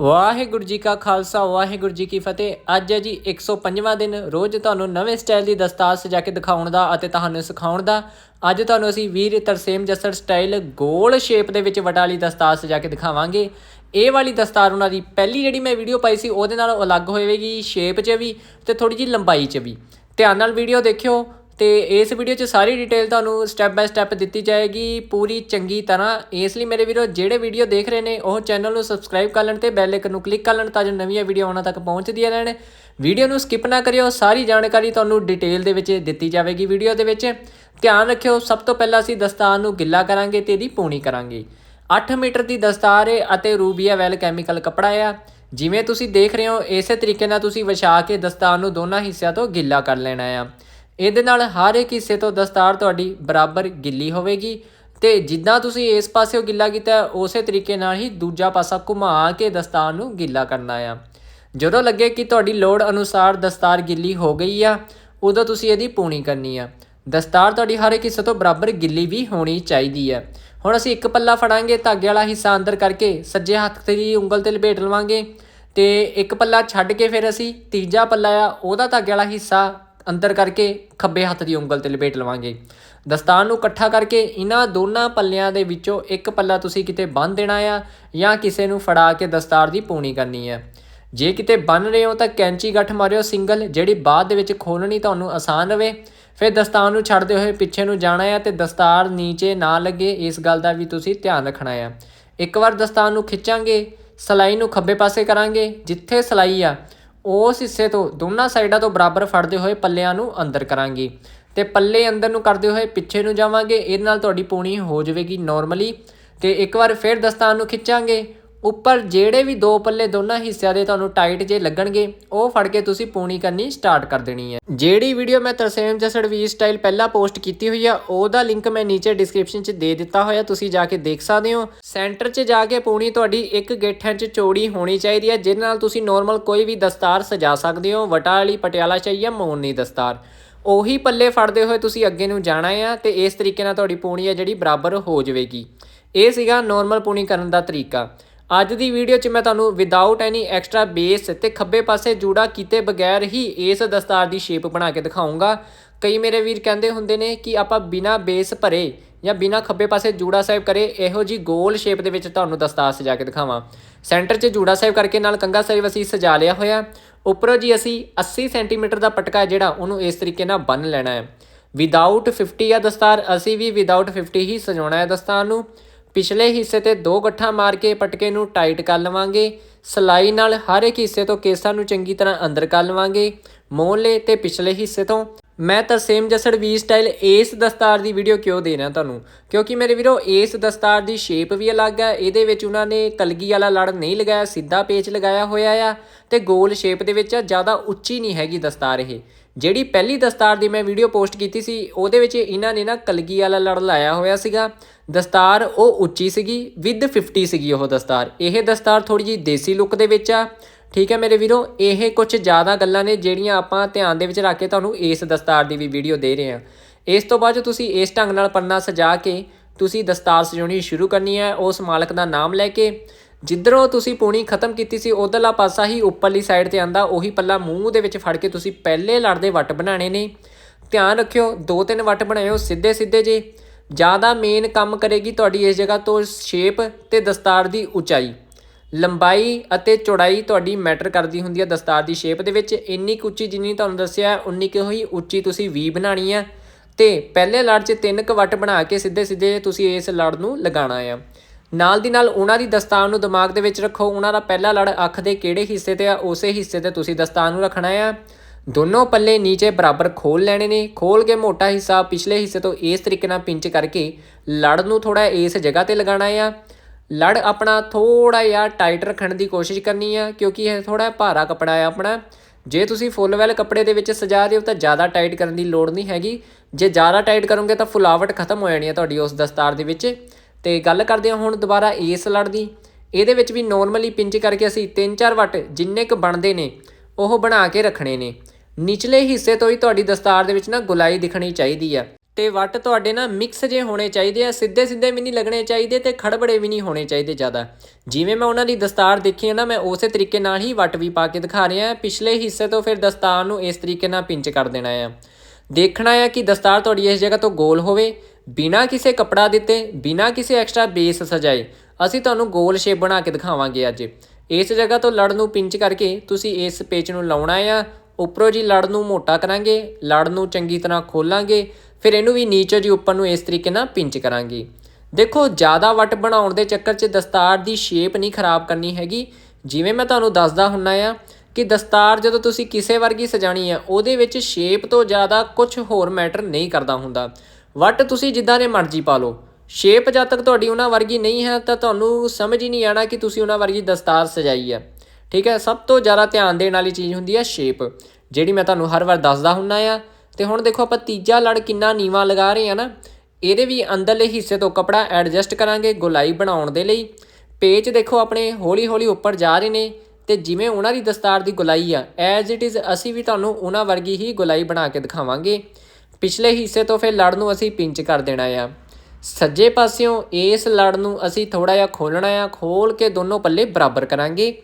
ਵਾਹਿਗੁਰੂ ਜੀ ਕਾ ਖਾਲਸਾ, ਵਾਹਿਗੁਰੂ ਜੀ ਕੀ ਫਤਿਹ। ਅੱਜ ਹੈ ਜੀ 105ਵਾਂ ਦਿਨ। ਰੋਜ਼ ਤੁਹਾਨੂੰ ਨਵੇਂ ਸਟਾਈਲ ਦੀ ਦਸਤਾਰ ਸਜਾ ਕੇ ਦਿਖਾਉਣ ਦਾ ਅਤੇ ਤੁਹਾਨੂੰ ਸਿਖਾਉਣ ਦਾ। ਅੱਜ ਤੁਹਾਨੂੰ ਅਸੀਂ ਵੀਰ ਤਰਸੇਮ ਜੱਸੜ ਸਟਾਈਲ ਗੋਲ ਸ਼ੇਪ ਦੇ ਵਿੱਚ ਵਟਾਲੀ ਦਸਤਾਰ ਸਜਾ ਕੇ ਦਿਖਾਵਾਂਗੇ। ਇਹ ਵਾਲੀ ਦਸਤਾਰ ਉਹਨਾਂ ਦੀ ਪਹਿਲੀ ਜਿਹੜੀ ਮੈਂ ਵੀਡੀਓ ਪਾਈ ਸੀ, ਉਹਦੇ ਨਾਲੋਂ ਅਲੱਗ ਹੋਵੇਗੀ ਸ਼ੇਪ 'ਚ ਵੀ ਤੇ ਥੋੜੀ ਜਿਹੀ ਲੰਬਾਈ 'ਚ ਵੀ। ਧਿਆਨ ਨਾਲ ਵੀਡੀਓ ਦੇਖਿਓ। ਤੇ ਇਸ ਵੀਡੀਓ 'ਚ ਸਾਰੀ ਡਿਟੇਲ ਤੁਹਾਨੂੰ ਸਟੈਪ ਬਾਏ ਸਟੈਪ ਦਿੱਤੀ ਜਾਏਗੀ, ਪੂਰੀ ਚੰਗੀ ਤਰ੍ਹਾਂ। ਇਸ ਲਈ ਮੇਰੇ ਵੀਰੋ, ਜਿਹੜੇ ਵੀਡੀਓ ਦੇਖ ਰਹੇ ਨੇ, ਉਹ ਚੈਨਲ ਨੂੰ ਸਬਸਕ੍ਰਾਈਬ ਕਰ ਲੈਣ ਤੇ ਬੈਲ ਆਈਕਨ ਨੂੰ ਕਲਿੱਕ ਕਰ ਲੈਣ ਤਾਂ ਜੋ ਨਵੀਆਂ ਵੀਡੀਓ ਉਹਨਾਂ ਤੱਕ ਪਹੁੰਚਦੀਆਂ ਰਹਿਣ। ਵੀਡੀਓ ਨੂੰ ਸਕਿਪ ਨਾ ਕਰਿਓ, ਸਾਰੀ ਜਾਣਕਾਰੀ ਤੁਹਾਨੂੰ ਡਿਟੇਲ ਦੇ ਵਿੱਚ ਦਿੱਤੀ ਜਾਵੇਗੀ ਵੀਡੀਓ ਦੇ ਵਿੱਚ। ਧਿਆਨ ਰੱਖਿਓ, ਸਭ ਤੋਂ ਪਹਿਲਾਂ ਅਸੀਂ ਦਸਤਾਰ ਨੂੰ ਗਿੱਲਾ ਕਰਾਂਗੇ ਤੇ ਇਹਦੀ ਪੂਣੀ ਕਰਾਂਗੇ। 8 ਮੀਟਰ ਦੀ ਦਸਤਾਰ ਹੈ ਅਤੇ ਰੂਬੀਆ ਵੈਲ ਕੈਮੀਕਲ ਕੱਪੜਾ ਆ। ਜਿਵੇਂ ਤੁਸੀਂ ਦੇਖ ਰਹੇ ਹੋ, ਇਸੇ ਤਰੀਕੇ ਨਾਲ ਤੁਸੀਂ ਵਿਛਾ ਕੇ ਦਸਤਾਰ ਨੂੰ ਦੋਨਾਂ ਹਿੱਸਿਆਂ ਤੋਂ ਗਿੱਲਾ ਕਰ ਲੈਣਾ ਆ। ਇਹਦੇ ਨਾਲ ਹਰ ਇੱਕ ਹਿੱਸੇ ਤੋਂ ਦਸਤਾਰ ਤੁਹਾਡੀ ਬਰਾਬਰ ਗਿੱਲੀ ਹੋਵੇਗੀ ਤੇ ਜਿੱਦਾਂ ਤੁਸੀਂ ਇਸ ਪਾਸਿਓਂ ਗਿੱਲਾ ਕੀਤਾ, ਉਸੇ ਤਰੀਕੇ ਨਾਲ ਹੀ ਦੂਜਾ ਪਾਸਾ ਘੁਮਾ ਕੇ ਦਸਤਾਰ ਨੂੰ ਗਿੱਲਾ ਕਰਨਾ ਆ। ਜਦੋਂ ਲੱਗੇ ਕਿ ਤੁਹਾਡੀ ਲੋੜ ਅਨੁਸਾਰ ਦਸਤਾਰ ਗਿੱਲੀ ਹੋ ਗਈ ਆ, ਉਦੋਂ ਤੁਸੀਂ ਇਹਦੀ ਪੂਣੀ ਕਰਨੀ ਆ। ਦਸਤਾਰ ਤੁਹਾਡੀ ਹਰ ਇੱਕ ਹਿੱਸੇ ਤੋਂ ਬਰਾਬਰ ਗਿੱਲੀ ਵੀ ਹੋਣੀ ਚਾਹੀਦੀ ਹੈ ਹੁਣ ਅਸੀਂ ਇੱਕ ਪੱਲਾ ਫੜਾਂਗੇ, ਧਾਗੇ ਵਾਲਾ ਹਿੱਸਾ ਅੰਦਰ ਕਰਕੇ ਸੱਜੇ ਹੱਥ ਦੀ ਉਂਗਲ ਤੇ ਲਪੇਟ ਲਵਾਂਗੇ ਤੇ ਇੱਕ ਪੱਲਾ ਛੱਡ ਕੇ ਫਿਰ ਅਸੀਂ ਤੀਜਾ ਪੱਲਾ ਆ, ਉਹਦਾ ਧਾਗੇ ਵਾਲਾ ਹਿੱਸਾ ਅੰਦਰ ਕਰਕੇ ਖੱਬੇ ਹੱਥ ਦੀ ਉਂਗਲ ਤੇ ਲਪੇਟ ਲਵਾਂਗੇ। ਦਸਤਾਰ ਨੂੰ ਇਕੱਠਾ ਕਰਕੇ ਇਹਨਾਂ ਦੋਨਾਂ ਪੱਲਿਆਂ ਦੇ ਵਿੱਚੋਂ ਇੱਕ ਪੱਲਾ ਤੁਸੀਂ ਕਿਤੇ ਬੰਨ ਦੇਣਾ ਆ ਜਾਂ ਕਿਸੇ ਨੂੰ ਫੜਾ ਕੇ ਦਸਤਾਰ ਦੀ ਪੂਣੀ ਕਰਨੀ ਹੈ ਜੇ ਕਿਤੇ ਬੰਨ ਰਹੇ ਹੋ ਤਾਂ ਕੈਂਚੀ ਗੱਠ ਮਾਰਿਓ ਸਿੰਗਲ, ਜਿਹੜੀ ਬਾਅਦ ਦੇ ਵਿੱਚ ਖੋਲਣੀ ਤੁਹਾਨੂੰ ਆਸਾਨ ਰਵੇ। ਫਿਰ ਦਸਤਾਰ ਨੂੰ ਛੱਡਦੇ ਹੋਏ ਪਿੱਛੇ ਨੂੰ ਜਾਣਾ ਹੈ ਤੇ ਦਸਤਾਰ ਨੀਚੇ ਨਾ ਲੱਗੇ, ਇਸ ਗੱਲ ਦਾ ਵੀ ਤੁਸੀਂ ਧਿਆਨ ਰੱਖਣਾ ਹੈ ਇੱਕ ਵਾਰ ਦਸਤਾਰ ਨੂੰ ਖਿੱਚਾਂਗੇ, ਸਲਾਈ ਨੂੰ ਖੱਬੇ ਪਾਸੇ ਕਰਾਂਗੇ, ਜਿੱਥੇ ਸਲਾਈ ਆ ਉਸ ਹਿੱਸੇ ਤੋਂ ਦੋਨਾਂ ਸਾਈਡਾਂ ਤੋਂ ਬਰਾਬਰ ਫੜਦੇ ਹੋਏ ਪੱਲਿਆਂ ਨੂੰ ਅੰਦਰ ਕਰਾਂਗੇ ਤੇ ਪੱਲੇ ਅੰਦਰ ਨੂੰ ਕਰਦੇ ਹੋਏ ਪਿੱਛੇ ਨੂੰ ਜਾਵਾਂਗੇ, ਇਹਦੇ ਨਾਲ ਤੁਹਾਡੀ ਪੂਣੀ ਹੋ ਜਾਵੇਗੀ ਨਾਰਮਲੀ ਤੇ ਇੱਕ ਵਾਰ ਫਿਰ ਦਸਤਾਨ ਨੂੰ ਖਿੱਚਾਂਗੇ। ਉੱਪਰ ਜਿਹੜੇ ਵੀ ਦੋ ਪੱਲੇ ਦੋਨਾਂ ਹਿੱਸਿਆਂ ਦੇ ਤੁਹਾਨੂੰ ਟਾਈਟ ਜੇ ਲੱਗਣਗੇ, ਉਹ ਫੜ ਕੇ ਤੁਸੀਂ ਪੂਣੀ ਕਰਨੀ ਸਟਾਰਟ ਕਰ ਦੇਣੀ ਹੈ। ਜਿਹੜੀ ਵੀਡੀਓ ਮੈਂ ਤਰਸੇਮ ਜਸੜ ਵੀ ਸਟਾਈਲ ਪਹਿਲਾਂ ਪੋਸਟ ਕੀਤੀ ਹੋਈ ਆ, ਉਹਦਾ ਲਿੰਕ ਮੈਂ ਨੀਚੇ ਡਿਸਕ੍ਰਿਪਸ਼ਨ 'ਚ ਦੇ ਦਿੱਤਾ ਹੋਇਆ, ਤੁਸੀਂ ਜਾ ਕੇ ਦੇਖ ਸਕਦੇ ਹੋ। ਸੈਂਟਰ 'ਚ ਜਾ ਕੇ ਪੂਣੀ ਤੁਹਾਡੀ ਇੱਕ ਗੇਠਾਂ 'ਚ ਚੌੜੀ ਹੋਣੀ ਚਾਹੀਦੀ ਹੈ, ਜਿਹਦੇ ਨਾਲ ਤੁਸੀਂ ਨਾਰਮਲ ਕੋਈ ਵੀ ਦਸਤਾਰ ਸਜਾ ਸਕਦੇ ਹੋ। ਵਟਾ ਵਾਲੀ ਪਟਿਆਲਾ ਚਾਹੀਏ ਮੋਰਨੀ ਦਸਤਾਰ। ਉਹੀ ਪੱਲੇ ਫੜਦੇ ਹੋਏ ਤੁਸੀਂ ਅੱਗੇ ਨੂੰ ਜਾਣਾ ਆ ਤੇ ਇਸ ਤਰੀਕੇ ਨਾਲ ਤੁਹਾਡੀ ਪੂਣੀ ਆ ਜਿਹੜੀ ਬਰਾਬਰ ਹੋ ਜਾਵੇਗੀ। ਇਹ ਸੀਗਾ ਨਾਰਮਲ ਪੂਣੀ ਕਰਨ ਦਾ ਤਰੀਕਾ। ਅੱਜ ਦੀ ਵੀਡੀਓ 'ਚ ਮੈਂ ਤੁਹਾਨੂੰ ਵਿਦਆਊਟ ਐਨੀ ਐਕਸਟਰਾ ਬੇਸ ਤੇ ਖੱਬੇ ਪਾਸੇ ਜੂੜਾ ਕੀਤੇ ਬਗੈਰ ਹੀ ਇਸ ਦਸਤਾਰ ਦੀ ਸ਼ੇਪ ਬਣਾ ਕੇ ਦਿਖਾਉਂਗਾ। ਕਈ ਮੇਰੇ ਵੀਰ ਕਹਿੰਦੇ ਹੁੰਦੇ ਨੇ ਕਿ ਆਪਾਂ ਬਿਨਾ ਬੇਸ ਭਰੇ ਜਾਂ ਬਿਨਾ ਖੱਬੇ ਪਾਸੇ ਜੂੜਾ ਸਾਹਿਬ ਕਰੇ ਇਹੋ ਜੀ ਗੋਲ ਸ਼ੇਪ ਦੇ ਵਿੱਚ ਤੁਹਾਨੂੰ ਦਸਤਾਰ ਸਜਾ ਕੇ ਦਿਖਾਵਾਂ। ਸੈਂਟਰ 'ਚ ਜੂੜਾ ਸਾਹਿਬ ਕਰਕੇ ਨਾਲ ਕੰਗਾ ਸਾਹਿਬ ਅਸੀਂ ਸਜਾ ਲਿਆ ਹੋਇਆ। ਉੱਪਰੋਂ ਜੀ ਅਸੀਂ 80 ਸੈਂਟੀਮੀਟਰ ਦਾ ਪਟਕਾ ਜਿਹੜਾ ਉਹਨੂੰ ਇਸ ਤਰੀਕੇ ਨਾਲ ਬੰਨ ਲੈਣਾ ਹੈ। ਵਿਦਆਊਟ 50 ਆ ਦਸਤਾਰ, ਅਸੀਂ ਵੀ ਵਿਦਆਊਟ 50 ਹੀ ਸਜਾਉਣਾ ਹੈ ਦਸਤਾਰ ਨੂੰ। ਪਿਛਲੇ ਹਿੱਸੇ ਤੇ ਦੋ ਗੱਠਾਂ ਮਾਰ ਕੇ ਪਟਕੇ ਨੂੰ ਟਾਈਟ ਕਰ ਲਵਾਂਗੇ। ਸਲਾਈ ਨਾਲ ਹਰ ਇੱਕ ਹਿੱਸੇ ਤੋਂ ਕੇਸਾਂ ਨੂੰ ਚੰਗੀ ਤਰ੍ਹਾਂ ਅੰਦਰ ਕਰ ਲਵਾਂਗੇ। ਮੋਹਲੇ ਤੇ ਪਿਛਲੇ ਹਿੱਸੇ ਤੋਂ। ਮੈਂ ਤਾਂ ਸੇਮ ਜਸੜ ਵੀ ਸਟਾਈਲ ਇਸ ਦਸਤਾਰ ਦੀ ਵੀਡੀਓ ਕਿਉਂ ਦੇ ਰਿਹਾ ਤੁਹਾਨੂੰ? ਕਿਉਂਕਿ ਮੇਰੇ ਵੀਰੋ, ਇਸ ਦਸਤਾਰ ਦੀ ਸ਼ੇਪ ਵੀ ਅਲੱਗ ਹੈ ਇਹਦੇ ਵਿੱਚ ਉਹਨਾਂ ਨੇ ਕਲਗੀ ਵਾਲਾ ਲੜ ਨਹੀਂ ਲਗਾਇਆ, ਸਿੱਧਾ ਪੇਚ ਲਗਾਇਆ ਹੋਇਆ ਆ। ਤੇ ਗੋਲ ਸ਼ੇਪ ਦੇ ਵਿੱਚ ਆ, ਜ਼ਿਆਦਾ ਉੱਚੀ ਨਹੀਂ ਹੈਗੀ ਦਸਤਾਰ ਇਹ। ਜਿਹੜੀ ਪਹਿਲੀ ਦਸਤਾਰ ਦੀ ਮੈਂ ਵੀਡੀਓ ਪੋਸਟ ਕੀਤੀ ਸੀ, ਉਹਦੇ ਵਿੱਚ ਇਹਨਾਂ ਨੇ ਨਾ ਕਲਗੀ ਵਾਲਾ ਲੜ ਲਾਇਆ ਹੋਇਆ ਸੀਗਾ। ਦਸਤਾਰ ਉਹ ਉੱਚੀ ਸੀਗੀ ਵਿਦ 50 ਸੀਗੀ ਉਹ ਦਸਤਾਰ। ਇਹ ਦਸਤਾਰ ਥੋੜੀ ਜਿਹੀ ਦੇਸੀ ਲੁੱਕ ਦੇ ਵਿੱਚ ਆ। ਠੀਕ ਹੈ ਮੇਰੇ ਵੀਰੋ, ਇਹ ਕੁਝ ਜ਼ਿਆਦਾ ਗੱਲਾਂ ਨੇ ਜਿਹੜੀਆਂ ਆਪਾਂ ਧਿਆਨ ਦੇ ਵਿੱਚ ਰੱਖ ਕੇ ਤੁਹਾਨੂੰ ਇਸ ਦਸਤਾਰ ਦੀ ਵੀ ਵੀਡੀਓ ਦੇ ਰਹੇ ਹਾਂ। ਇਸ ਤੋਂ ਬਾਅਦ ਤੁਸੀਂ ਇਸ ਢੰਗ ਨਾਲ ਪੰਨਾ ਸਜਾ ਕੇ ਤੁਸੀਂ ਦਸਤਾਰ ਸਜਾਉਣੀ ਸ਼ੁਰੂ ਕਰਨੀ ਹੈ, ਉਸ ਮਾਲਕ ਦਾ ਨਾਮ ਲੈ ਕੇ। ਜਿੱਧਰੋਂ ਤੁਸੀਂ ਪੂਣੀ ਖਤਮ ਕੀਤੀ ਸੀ, ਉਧਰਲਾ ਪਾਸਾ ਹੀ ਉੱਪਰਲੀ ਸਾਈਡ ਤੇ ਆਂਦਾ, ਉਹੀ ਪੱਲਾ ਮੂੰਹ ਦੇ ਵਿੱਚ ਫੜ ਕੇ ਤੁਸੀਂ ਪਹਿਲੇ ਲੜ ਦੇ ਵੱਟ ਬਣਾਣੇ ਨੇ। ਧਿਆਨ ਰੱਖਿਓ, ਦੋ ਤਿੰਨ ਵੱਟ ਬਣਾਇਓ ਸਿੱਧੇ ਸਿੱਧੇ ਜੇ। ਜ਼ਿਆਦਾ ਮੇਨ ਕੰਮ ਕਰੇਗੀ ਤੁਹਾਡੀ ਇਸ ਜਗ੍ਹਾ ਤੋਂ ਸ਼ੇਪ ਤੇ ਦਸਤਾਰ ਦੀ ਉਚਾਈ। ਲੰਬਾਈ ਅਤੇ ਚੌੜਾਈ ਤੁਹਾਡੀ ਮੈਟਰ ਕਰਦੀ ਹੁੰਦੀ ਹੈ ਦਸਤਾਰ ਦੀ ਸ਼ੇਪ ਦੇ ਵਿੱਚ। ਇੰਨੀ ਕੁ ਉੱਚੀ ਜਿੰਨੀ ਤੁਹਾਨੂੰ ਦੱਸਿਆ, ਉਨੀ ਕੁ ਹੀ ਉੱਚੀ ਤੁਸੀਂ ਵੀ ਬਣਾਣੀ ਆ। ਤੇ ਪਹਿਲੇ ਲੜ 'ਚ ਤਿੰਨ ਕੁ ਵੱਟ ਬਣਾ ਕੇ ਸਿੱਧੇ ਸਿੱਧੇ ਤੁਸੀਂ ਇਸ ਲੜ ਨੂੰ ਲਗਾਉਣਾ ਆ। ਨਾਲ ਦੀ ਨਾਲ ਉਹਨਾਂ ਦੀ ਦਸਤਾਰ ਨੂੰ ਦਿਮਾਗ ਦੇ ਵਿੱਚ ਰੱਖੋ। ਉਹਨਾਂ ਦਾ ਪਹਿਲਾ ਲੜ ਅੱਖ ਦੇ ਕਿਹੜੇ ਹਿੱਸੇ ਤੇ ਆ, ਉਸੇ ਹਿੱਸੇ ਤੇ ਤੁਸੀਂ ਦਸਤਾਰ ਨੂੰ ਰੱਖਣਾ ਆ। ਦੋਨੋਂ ਪੱਲੇ ਨੀਚੇ ਬਰਾਬਰ ਖੋਲ ਲੈਣੇ ਨੇ। ਖੋਲ ਕੇ ਮੋਟਾ ਹਿੱਸਾ ਪਿਛਲੇ ਹਿੱਸੇ ਤੋਂ ਇਸ ਤਰੀਕੇ ਨਾਲ ਪਿੰਚ ਕਰਕੇ ਲੜ ਨੂੰ ਥੋੜਾ ਇਸ ਜਗ੍ਹਾ ਤੇ ਲਗਾਉਣਾ ਆ। ਲੜ ਆਪਣਾ ਥੋੜਾ ਜਿਹਾ ਟਾਈਟ ਰੱਖਣ ਦੀ ਕੋਸ਼ਿਸ਼ ਕਰਨੀ ਆ, ਕਿਉਂਕਿ ਇਹ ਥੋੜਾ ਭਾਰਾ ਕਪੜਾ ਆ ਆਪਣਾ। ਜੇ ਤੁਸੀਂ ਫੁੱਲ ਵੈਲ ਕੱਪੜੇ ਦੇ ਵਿੱਚ ਸਜਾ ਦਿਓ ਤਾਂ ਜ਼ਿਆਦਾ ਟਾਈਟ ਕਰਨ ਦੀ ਲੋੜ ਨਹੀਂ ਹੈਗੀ। ਜੇ ਜ਼ਿਆਦਾ ਟਾਈਟ ਕਰੋਗੇ ਤਾਂ ਫੁਲਾਵਟ ਖਤਮ ਹੋ ਜਾਣੀ ਹੈ ਤੁਹਾਡੀ ਉਸ ਦਸਤਾਰ ਦੇ ਵਿੱਚ। ਤੇ ਗੱਲ ਕਰਦੇ ਹਾਂ ਹੁਣ ਦੁਬਾਰਾ ਏਸ ਲੜ ਦੀ। ਇਹਦੇ ਵਿੱਚ ਵੀ ਨੋਰਮਲੀ ਪਿੰਚ ਕਰਕੇ ਅਸੀਂ 3-4 ਵੱਟ ਜਿੰਨੇ ਕ ਬਣਦੇ ਨੇ, ਉਹ ਬਣਾ ਕੇ ਰੱਖਣੇ ਨੇ। ਨਿਚਲੇ ਹਿੱਸੇ ਤੋਂ ਹੀ ਤੁਹਾਡੀ ਦਸਤਾਰ ਦੇ ਵਿੱਚ ਨਾ ਗੁਲਾਈ ਦਿਖਣੀ ਚਾਹੀਦੀ ਆ। ਤੇ ਵੱਟ ਤੁਹਾਡੇ ਨਾ ਮਿਕਸ ਜੇ ਹੋਣੇ ਚਾਹੀਦੇ ਆ ਸਿੱਧੇ ਸਿੱਧੇ ਵੀ ਨਹੀਂ ਲੱਗਣੇ ਚਾਹੀਦੇ ਤੇ ਖੜਬੜੇ ਵੀ ਨਹੀਂ ਹੋਣੇ ਚਾਹੀਦੇ ਜ਼ਿਆਦਾ। ਜਿਵੇਂ ਮੈਂ ਉਹਨਾਂ ਦੀ ਦਸਤਾਰ ਦੇਖੀ ਹੈ ਨਾ, ਮੈਂ ਉਸੇ ਤਰੀਕੇ ਨਾਲ ਹੀ ਵੱਟ ਵੀ ਪਾ ਕੇ ਦਿਖਾ ਰਿਹਾ ਪਿਛਲੇ ਹਿੱਸੇ ਤੋਂ ਫਿਰ ਦਸਤਾਰ ਨੂੰ ਇਸ ਤਰੀਕੇ ਨਾਲ ਪਿੰਚ ਕਰ ਦੇਣਾ ਆ। ਦੇਖਣਾ ਆ ਕਿ ਦਸਤਾਰ ਤੁਹਾਡੀ ਇਸ ਜਗ੍ਹਾ ਤੋਂ ਗੋਲ ਹੋਵੇ ਬਿਨਾਂ ਕਿਸੇ ਕਪੜਾ ਦਿੱਤੇ, ਬਿਨਾਂ ਕਿਸੇ ਐਕਸਟਰਾ ਬੇਸ ਸਜਾਏ, ਅਸੀਂ ਤੁਹਾਨੂੰ ਗੋਲ ਸ਼ੇਪ ਬਣਾ ਕੇ ਦਿਖਾਵਾਂਗੇ ਅੱਜ। ਇਸ ਜਗ੍ਹਾ ਤੋਂ ਲੜ ਨੂੰ ਪਿੰਚ ਕਰਕੇ ਤੁਸੀਂ ਇਸ ਪੇਚ ਨੂੰ ਲਾਉਣਾ ਆ। ਉੱਪਰੋਂ ਜੀ ਲੜ ਨੂੰ ਮੋਟਾ ਕਰਾਂਗੇ, ਲੜ ਨੂੰ ਚੰਗੀ ਤਰ੍ਹਾਂ ਖੋਲਾਂਗੇ, ਫਿਰ ਇਹਨੂੰ ਵੀ ਨੀਚੇ ਜੀ ਉੱਪਰ ਨੂੰ ਇਸ ਤਰੀਕੇ ਨਾਲ ਪਿੰਚ ਕਰਾਂਗੇ। ਦੇਖੋ, ਜ਼ਿਆਦਾ ਵੱਟ ਬਣਾਉਣ ਦੇ ਚੱਕਰ 'ਚ ਦਸਤਾਰ ਦੀ ਸ਼ੇਪ ਨਹੀਂ ਖਰਾਬ ਕਰਨੀ ਹੈਗੀ। ਜਿਵੇਂ ਮੈਂ ਤੁਹਾਨੂੰ ਦੱਸਦਾ ਹੁੰਨਾ ਆ ਕਿ ਦਸਤਾਰ ਜਦੋਂ ਤੁਸੀਂ ਕਿਸੇ ਵਰਗੀ ਸਜਾਣੀ ਆ, ਉਹਦੇ ਵਿੱਚ ਸ਼ੇਪ ਤੋਂ ਜ਼ਿਆਦਾ ਕੁਝ ਹੋਰ ਮੈਟਰ ਨਹੀਂ ਕਰਦਾ ਹੁੰਦਾ। ਵੱਟ ਤੁਸੀਂ ਜਿੱਦਾਂ ਦੇ ਮਰਜ਼ੀ ਪਾ ਲਓ। ਸ਼ੇਪ ਜਦ ਤੱਕ ਤੁਹਾਡੀ ਉਹਨਾਂ ਵਰਗੀ ਨਹੀਂ ਹੈ ਤਾਂ ਤੁਹਾਨੂੰ ਸਮਝ ਹੀ ਨਹੀਂ ਆਣਾ ਕਿ ਤੁਸੀਂ ਉਹਨਾਂ ਵਰਗੀ ਦਸਤਾਰ ਸਜਾਈ ਹੈ। ਠੀਕ ਹੈ, ਸਭ ਤੋਂ ਜ਼ਿਆਦਾ ਧਿਆਨ ਦੇਣ ਵਾਲੀ ਚੀਜ਼ ਹੁੰਦੀ ਹੈ ਸ਼ੇਪ, ਜਿਹੜੀ ਮੈਂ ਤੁਹਾਨੂੰ ਹਰ ਵਾਰ ਦੱਸਦਾ ਹੁੰਨਾ ਆ। ਤੇ ਹੁਣ ਦੇਖੋ ਆਪਾਂ ਤੀਜਾ ਲੜ ਕਿੰਨਾ ਨੀਵਾ ਲਗਾ ਰਹੇ ਆ ਨਾ। ਇਹਦੇ ਵੀ ਅੰਦਰਲੇ ਹਿੱਸੇ ਤੋਂ ਕਪੜਾ ਐਡਜਸਟ ਕਰਾਂਗੇ ਗੋਲਾਈ ਬਣਾਉਣ ਦੇ ਲਈ। ਪੇਚ ਦੇਖੋ ਆਪਣੇ ਹੌਲੀ ਹੌਲੀ ਉੱਪਰ ਜਾ ਰਹੇ ਨੇ ਤੇ ਜਿਵੇਂ ਉਹਨਾਂ ਦੀ ਦਸਤਾਰ ਦੀ ਗੋਲਾਈ ਆ ਐਜ਼ ਇਟ ਇਜ਼ ਅਸੀਂ ਵੀ ਤੁਹਾਨੂੰ ਉਹਨਾਂ ਵਰਗੀ ਹੀ ਗੋਲਾਈ ਬਣਾ ਕੇ ਦਿਖਾਵਾਂਗੇ। ਪਿਛਲੇ ਹਿੱਸੇ ਤੋਂ ਫਿਰ ਲੜ ਨੂੰ ਅਸੀਂ ਪਿੰਚ ਕਰ ਦੇਣਾ ਆ। ਸੱਜੇ ਪਾਸਿਓਂ ਇਸ ਲੜ ਨੂੰ ਅਸੀਂ ਥੋੜਾ ਜਿਹਾ ਖੋਲਣਾ ਆ ਖੋਲ ਕੇ ਦੋਨੋਂ ਪੱਲੇ ਬਰਾਬਰ ਕਰਾਂਗੇ।